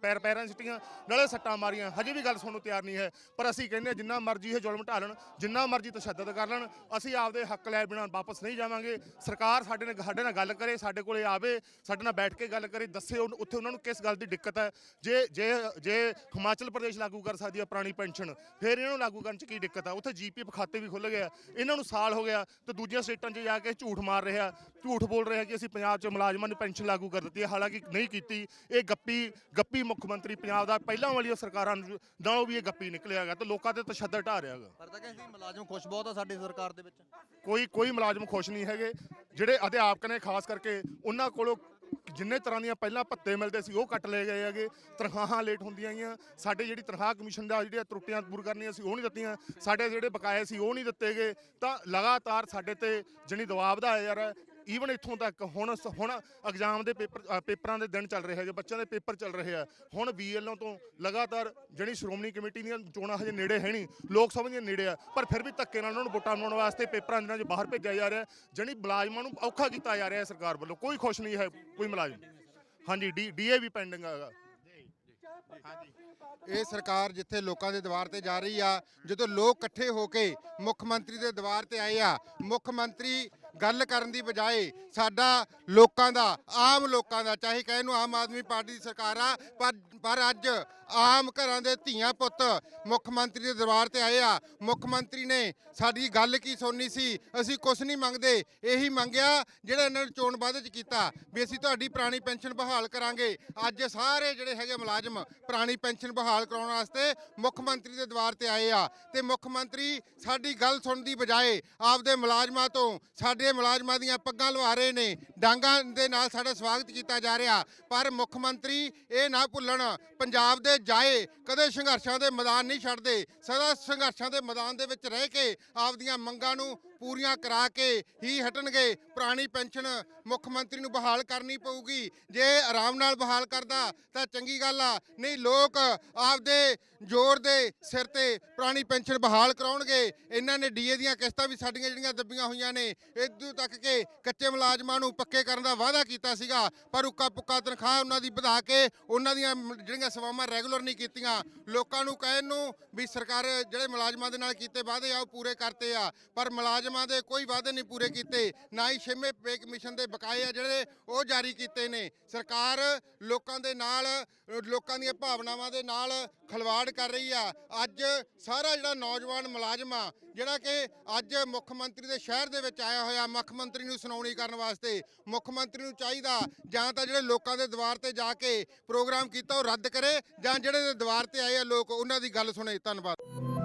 ਪੈਰ ਪੈਰਾਂ 'ਚ ਸਿੱਟੀਆਂ। ਨਾਲੇ ਸੱਟਾਂ ਮਾਰੀਆਂ। ਹਜੇ ਵੀ ਗੱਲ ਸੁਣਨ ਨੂੰ ਤਿਆਰ ਨਹੀਂ ਹੈ। ਪਰ ਅਸੀਂ ਕਹਿੰਦੇ ਜਿੰਨਾ ਮਰਜ਼ੀ ਇਹ ਜ਼ੁਲਮ ਢਾਲਣ, ਜਿੰਨਾ ਮਰਜ਼ੀ ਤਸ਼ੱਦਦ ਕਰ ਲੈਣ, ਅਸੀਂ ਆਪਦੇ ਹੱਕ ਲੈ ਬਿਨਾਂ ਵਾਪਸ ਨਹੀਂ ਜਾਵਾਂਗੇ। ਸਰਕਾਰ ਸਾਡੇ ਨਾਲ ਸਾਡੇ ਨਾਲ ਗੱਲ ਕਰੇ, ਸਾਡੇ ਕੋਲੇ ਆਵੇ, ਸਾਡੇ ਨਾਲ ਬੈਠ ਕੇ ਗੱਲ ਕਰੇ, ਦੱਸੇ ਉੱਥੇ ਉਹਨਾਂ ਨੂੰ ਕਿਸ ਗੱਲ ਦੀ ਦਿੱਕਤ ਹੈ। ਜੇ ਜੇ ਜੇ ਹਿਮਾਚਲ ਪ੍ਰਦੇਸ਼ ਲਾਗੂ ਕਰ ਸਕਦੀ ਹੈ ਪੁਰਾਣੀ ਪੈਨਸ਼ਨ, ਫਿਰ ਇਹਨਾਂ ਨੂੰ ਲਾਗੂ ਕਰਨ 'ਚ ਕੀ ਦਿੱਕਤ ਹੈ ਉੱਥੇ ਜੀਪੀਐਫ ਖਾਤੇ ਵੀ ਖੁੱਲ ਗਿਆ ਇਹਨਾਂ ਨੂੰ ਸਾਲ ਹੋ ਗਿਆ ਤੇ ਦੂਜੀਆਂ ਸਟੇਟਾਂ 'ਚ ਜਾ ਕੇ ਝੂਠ ਮਾਰ ਰਿਹਾ। ਝੂਠ ਬੋਲ ਰਿਹਾ ਕਿ ਅਸੀਂ ਪੰਜਾਬ 'ਚ ਮੁਲਾਜ਼ਮਾਂ ਨੂੰ ਪੈਨਸ਼ਨ ਲਾਗੂ ਕਰ ਦਿੱਤੀ ਹੈ, ਹਾਲਾਂਕਿ ਨਹੀਂ ਕੀਤੀ। ਇਹ ਗੱਪੀ ਗੱਪੀ ਮੁੱਖ ਮੰਤਰੀ ਪੰਜਾਬ ਦਾ ਪਹਿਲਾਂ ਵਾਲੀਆਂ ਸਰਕਾਰਾਂ ਨੂੰ- ਨਾਲੋਂ ਵੀ ਇਹ ਗੱਪੀ ਨਿਕਲਿਆ ਹੈਗਾ ਤੇ ਲੋਕਾਂ ਤੇ ਤਸ਼ੱਦਦ ਢਾ ਰਿਹਾ ਹੈਗਾ ਪਰ ਤਾਂ ਕਹਿੰਦੇ ਮੁਲਾਜ਼ਮ ਖੁਸ਼ ਬਹੁਤ ਆ ਸਾਡੀ ਸਰਕਾਰ ਦੇ ਵਿੱਚ। ਕੋਈ ਕੋਈ ਮੁਲਾਜ਼ਮ ਖੁਸ਼ ਨਹੀਂ ਹੈਗੇ। ਜਿਹੜੇ ਅਧਿਆਪਕ ਨੇ ਖਾਸ ਕਰਕੇ ਉਹਨਾਂ ਕੋਲੋਂ ਜਿੰਨੇ ਤਰ੍ਹਾਂ ਦੀਆਂ ਪਹਿਲਾਂ ਭੱਤੇ ਮਿਲਦੇ ਸੀ ਉਹ ਕੱਟ ਲਏ ਗਏ ਹੈਗੇ। ਤਨਖਾਹਾਂ ਲੇਟ ਹੁੰਦੀਆਂ ਗਈਆਂ। ਸਾਡੇ ਜਿਹੜੀ ਤਨਖਾਹ ਕਮਿਸ਼ਨ ਦਾ ਜਿਹੜੀਆਂ ਤਰੁੱਟੀਆਂ ਦੂਰ ਕਰਨੀਆਂ ਸੀ ਉਹ ਨਹੀਂ ਦਿੱਤੀਆਂ। ਸਾਡੇ ਜਿਹੜੇ ਬਕਾਏ ਸੀ ਉਹ ਨਹੀਂ ਦਿੱਤੇ ਗਏ। ਤਾਂ ਲਗਾਤਾਰ ਸਾਡੇ ਤੇ ਜਣੀ ਦਬਾਅ ਦਾ ਯਾਰ ਈਵਨ ਇੱਥੋਂ ਤੱਕ ਹੁਣ ਸ- ਹੁਣ ਐਗਜ਼ਾਮ ਦੇ ਪੇਪਰ ਪੇਪਰਾਂ ਦੇ ਦਿਨ ਚੱਲ ਰਹੇ ਹੈਗੇ, ਬੱਚਿਆਂ ਦੇ ਪੇਪਰ ਚੱਲ ਰਹੇ ਆ। ਹੁਣ ਬੀਐਲਓ ਤੋਂ ਲਗਾਤਾਰ ਜਿਹੜੀ ਸ਼੍ਰੋਮਣੀ ਕਮੇਟੀ ਦੀਆਂ ਚੋਣਾਂ ਹਜੇ ਨੇੜੇ ਹੈ ਨਹੀਂ, ਲੋਕ ਸਭਾ ਦੀਆਂ ਨੇੜੇ ਆ, ਪਰ ਫਿਰ ਵੀ ਧੱਕੇ ਨਾਲ ਉਹਨਾਂ ਨੂੰ ਵੋਟਾਂ ਬਣਾਉਣ ਵਾਸਤੇ ਪੇਪਰਾਂ ਦਿਨਾਂ 'ਚ ਬਾਹਰ ਭੇਜਿਆ ਜਾ ਰਿਹਾ ਜਣੀ ਮੁਲਾਜ਼ਮਾਂ ਨੂੰ ਔਖਾ ਕੀਤਾ ਜਾ ਰਿਹਾ ਹੈ ਸਰਕਾਰ ਵੱਲੋਂ, ਕੋਈ ਖੁਸ਼ ਨਹੀਂ ਹੈ ਕੋਈ ਮੁਲਾਜ਼ਮ। ਹਾਂਜੀ, ਡੀ ਡੀਏ ਵੀ ਪੈਂਡਿੰਗ ਹੈਗਾ। ਇਹ ਸਰਕਾਰ ਜਿੱਥੇ ਲੋਕਾਂ ਦੇ ਦਵਾਰ ਤੇ ਜਾ ਰਹੀ ਆ, ਜਦੋਂ ਲੋਕ ਇਕੱਠੇ ਹੋ ਕੇ ਮੁੱਖ ਮੰਤਰੀ ਦੇ ਦਵਾਰ ਤੇ ਆਏ ਆ, ਮੁੱਖ ਮੰਤਰੀ ਗੱਲ ਕਰਨ ਦੀ ਬਜਾਏ ਸਾਡਾ ਲੋਕਾਂ ਦਾ, ਆਮ ਲੋਕਾਂ ਦਾ, ਚਾਹੇ ਕਹੇ ਨੂੰ ਆਮ ਆਦਮੀ ਪਾਰਟੀ ਦੀ ਸਰਕਾਰ ਆ, ਪਰ ਪਰ ਅੱਜ ਆਮ ਘਰਾਂ ਦੇ ਧੀਆਂ ਪੁੱਤ ਮੁੱਖ ਮੰਤਰੀ ਦੇ ਦਰਬਾਰ ਤੇ ਆਏ ਆ। ਮੁੱਖ ਮੰਤਰੀ ਨੇ ਸਾਡੀ ਗੱਲ ਕੀ ਸੁਣਨੀ ਸੀ? ਅਸੀਂ ਕੁਝ ਨਹੀਂ ਮੰਗਦੇ। ਇਹੀ ਮੰਗਿਆ ਜਿਹੜਾ ਇਹਨਾਂ ਨੇ ਚੋਣ ਵਾਅਦੇ ਚ ਕੀਤਾ ਵੀ ਅਸੀਂ ਤੁਹਾਡੀ ਪੁਰਾਣੀ ਪੈਨਸ਼ਨ ਬਹਾਲ ਕਰਾਂਗੇ। ਅੱਜ ਸਾਰੇ ਜਿਹੜੇ ਹੈਗੇ ਮੁਲਾਜ਼ਮ ਪੁਰਾਣੀ ਪੈਨਸ਼ਨ ਬਹਾਲ ਕਰਾਉਣ ਵਾਸਤੇ ਮੁੱਖ ਮੰਤਰੀ ਦੇ ਦਰਬਾਰ ਤੇ ਆਏ ਆ। ਤੇ ਮੁੱਖ ਮੰਤਰੀ ਸਾਡੀ ਗੱਲ ਸੁਣਨ ਦੀ ਬਜਾਏ ਆਪਦੇ ਮੁਲਾਜ਼ਮਾਂ ਤੋਂ ਸਾਡੇ ਮੁਲਾਜ਼ਮਾਂ ਦੀਆਂ ਪੱਗਾਂ ਲਵਾ ਰਹੇ ਨੇ। ਡਾਂਗਾਂ ਦੇ ਨਾਲ ਸਾਡਾ ਸਵਾਗਤ ਕੀਤਾ ਜਾ ਰਿਹਾ। ਪਰ ਮੁੱਖ ਮੰਤਰੀ ਇਹ ਨਾ ਭੁੱਲਣ, ਪੰਜਾਬ ਦੇ ਜਾਏ ਕਦੇ ਸੰਘਰਸ਼ਾਂ ਦੇ ਮੈਦਾਨ ਨਹੀਂ ਛੱਡਦੇ। ਸਦਾ ਸੰਘਰਸ਼ਾਂ ਦੇ ਮੈਦਾਨ ਦੇ ਵਿੱਚ ਰਹਿ ਕੇ ਆਪਦੀਆਂ ਮੰਗਾਂ ਨੂੰ ਪੂਰੀਆਂ ਕਰਾ ਕੇ ਹੀ ਹਟਣਗੇ। ਪੁਰਾਣੀ ਪੈਨਸ਼ਨ ਮੁੱਖ ਮੰਤਰੀ ਨੂੰ ਬਹਾਲ ਕਰਨੀ ਪਊਗੀ। ਜੇ ਆਰਾਮ ਨਾਲ ਬਹਾਲ ਕਰਦਾ ਤਾਂ ਚੰਗੀ ਗੱਲ ਆ। ਨਹੀਂ, ਲੋਕ ਆਪਦੇ ਜ਼ੋਰ ਦੇ ਸਿਰ ਤੇ ਪੁਰਾਣੀ ਪੈਨਸ਼ਨ ਬਹਾਲ ਕਰਾਉਣਗੇ। ਇਹਨਾਂ ਨੇ ਡੀਏ ਦੀਆਂ ਕਿਸ਼ਤਾਂ ਵੀ ਸਾਡੀਆਂ ਜਿਹੜੀਆਂ ਦੱਬੀਆਂ ਹੋਈਆਂ ਨੇ ਇਦੋਂ ਤੱਕ ਕਿ ਕੱਚੇ ਮੁਲਾਜ਼ਮਾਂ ਨੂੰ ਪੱਕੇ ਕਰਨ ਦਾ ਵਾਅਦਾ ਕੀਤਾ ਸੀਗਾ। ਪਰ ਉੱਕਾ ਪੁੱਕਾ ਤਨਖਾਹ ਉਹਨਾਂ ਦੀ ਵਧਾ ਕੇ ਉਹਨਾਂ ਦੀਆਂ ਜਿਹੜੀਆਂ ਸੇਵਾਵਾਂ ਰੈਗੂਲਰ ਨਹੀਂ ਕੀਤੀਆਂ। ਲੋਕਾਂ ਨੂੰ ਕਹਿਣ ਨੂੰ ਵੀ ਸਰਕਾਰ ਜਿਹੜੇ ਮੁਲਾਜ਼ਮਾਂ ਦੇ ਨਾਲ ਕੀਤੇ ਵਾਅਦੇ ਆ, ਉਹ ਪੂਰੇ ਕਰਤੇ ਆ। ਪਰ ਮੁਲਾਜ਼ਮ ਦੇ ਕੋਈ ਵਾਅਦੇ ਨਹੀਂ ਪੂਰੇ ਕੀਤੇ, ਨਾ ਹੀ ਛੇਵੇਂ ਪੇ ਕਮਿਸ਼ਨ ਦੇ ਬਕਾਏ ਆ ਜਿਹੜੇ ਉਹ ਜਾਰੀ ਕੀਤੇ ਨੇ। ਸਰਕਾਰ ਲੋਕਾਂ ਦੇ ਨਾਲ, ਲੋਕਾਂ ਦੀਆਂ ਭਾਵਨਾਵਾਂ ਦੇ ਨਾਲ ਖਲਵਾੜ ਕਰ ਰਹੀ ਆ। ਅੱਜ ਸਾਰਾ ਜਿਹੜਾ ਨੌਜਵਾਨ ਮੁਲਾਜ਼ਮ ਆ, ਜਿਹੜਾ ਕਿ ਅੱਜ ਮੁੱਖ ਮੰਤਰੀ ਦੇ ਸ਼ਹਿਰ ਦੇ ਵਿੱਚ ਆਇਆ ਹੋਇਆ, ਮੁੱਖ ਮੰਤਰੀ ਨੂੰ ਸੁਣਾਉਣੀ ਕਰਨ ਵਾਸਤੇ, ਮੁੱਖ ਮੰਤਰੀ ਨੂੰ ਚਾਹੀਦਾ ਜਾਂ ਤਾਂ ਜਿਹੜੇ ਲੋਕਾਂ ਦੇ ਦਵਾਰ ਤੇ ਜਾ ਕੇ ਪ੍ਰੋਗਰਾਮ ਕੀਤਾ ਉਹ ਰੱਦ ਕਰੇ ਜਾਂ ਜਿਹੜੇ ਦੇ ਦਵਾਰ ਤੇ ਆਏ ਆ ਲੋਕ, ਉਹਨਾਂ ਦੀ ਗੱਲ ਸੁਣੇ। ਧੰਨਵਾਦ।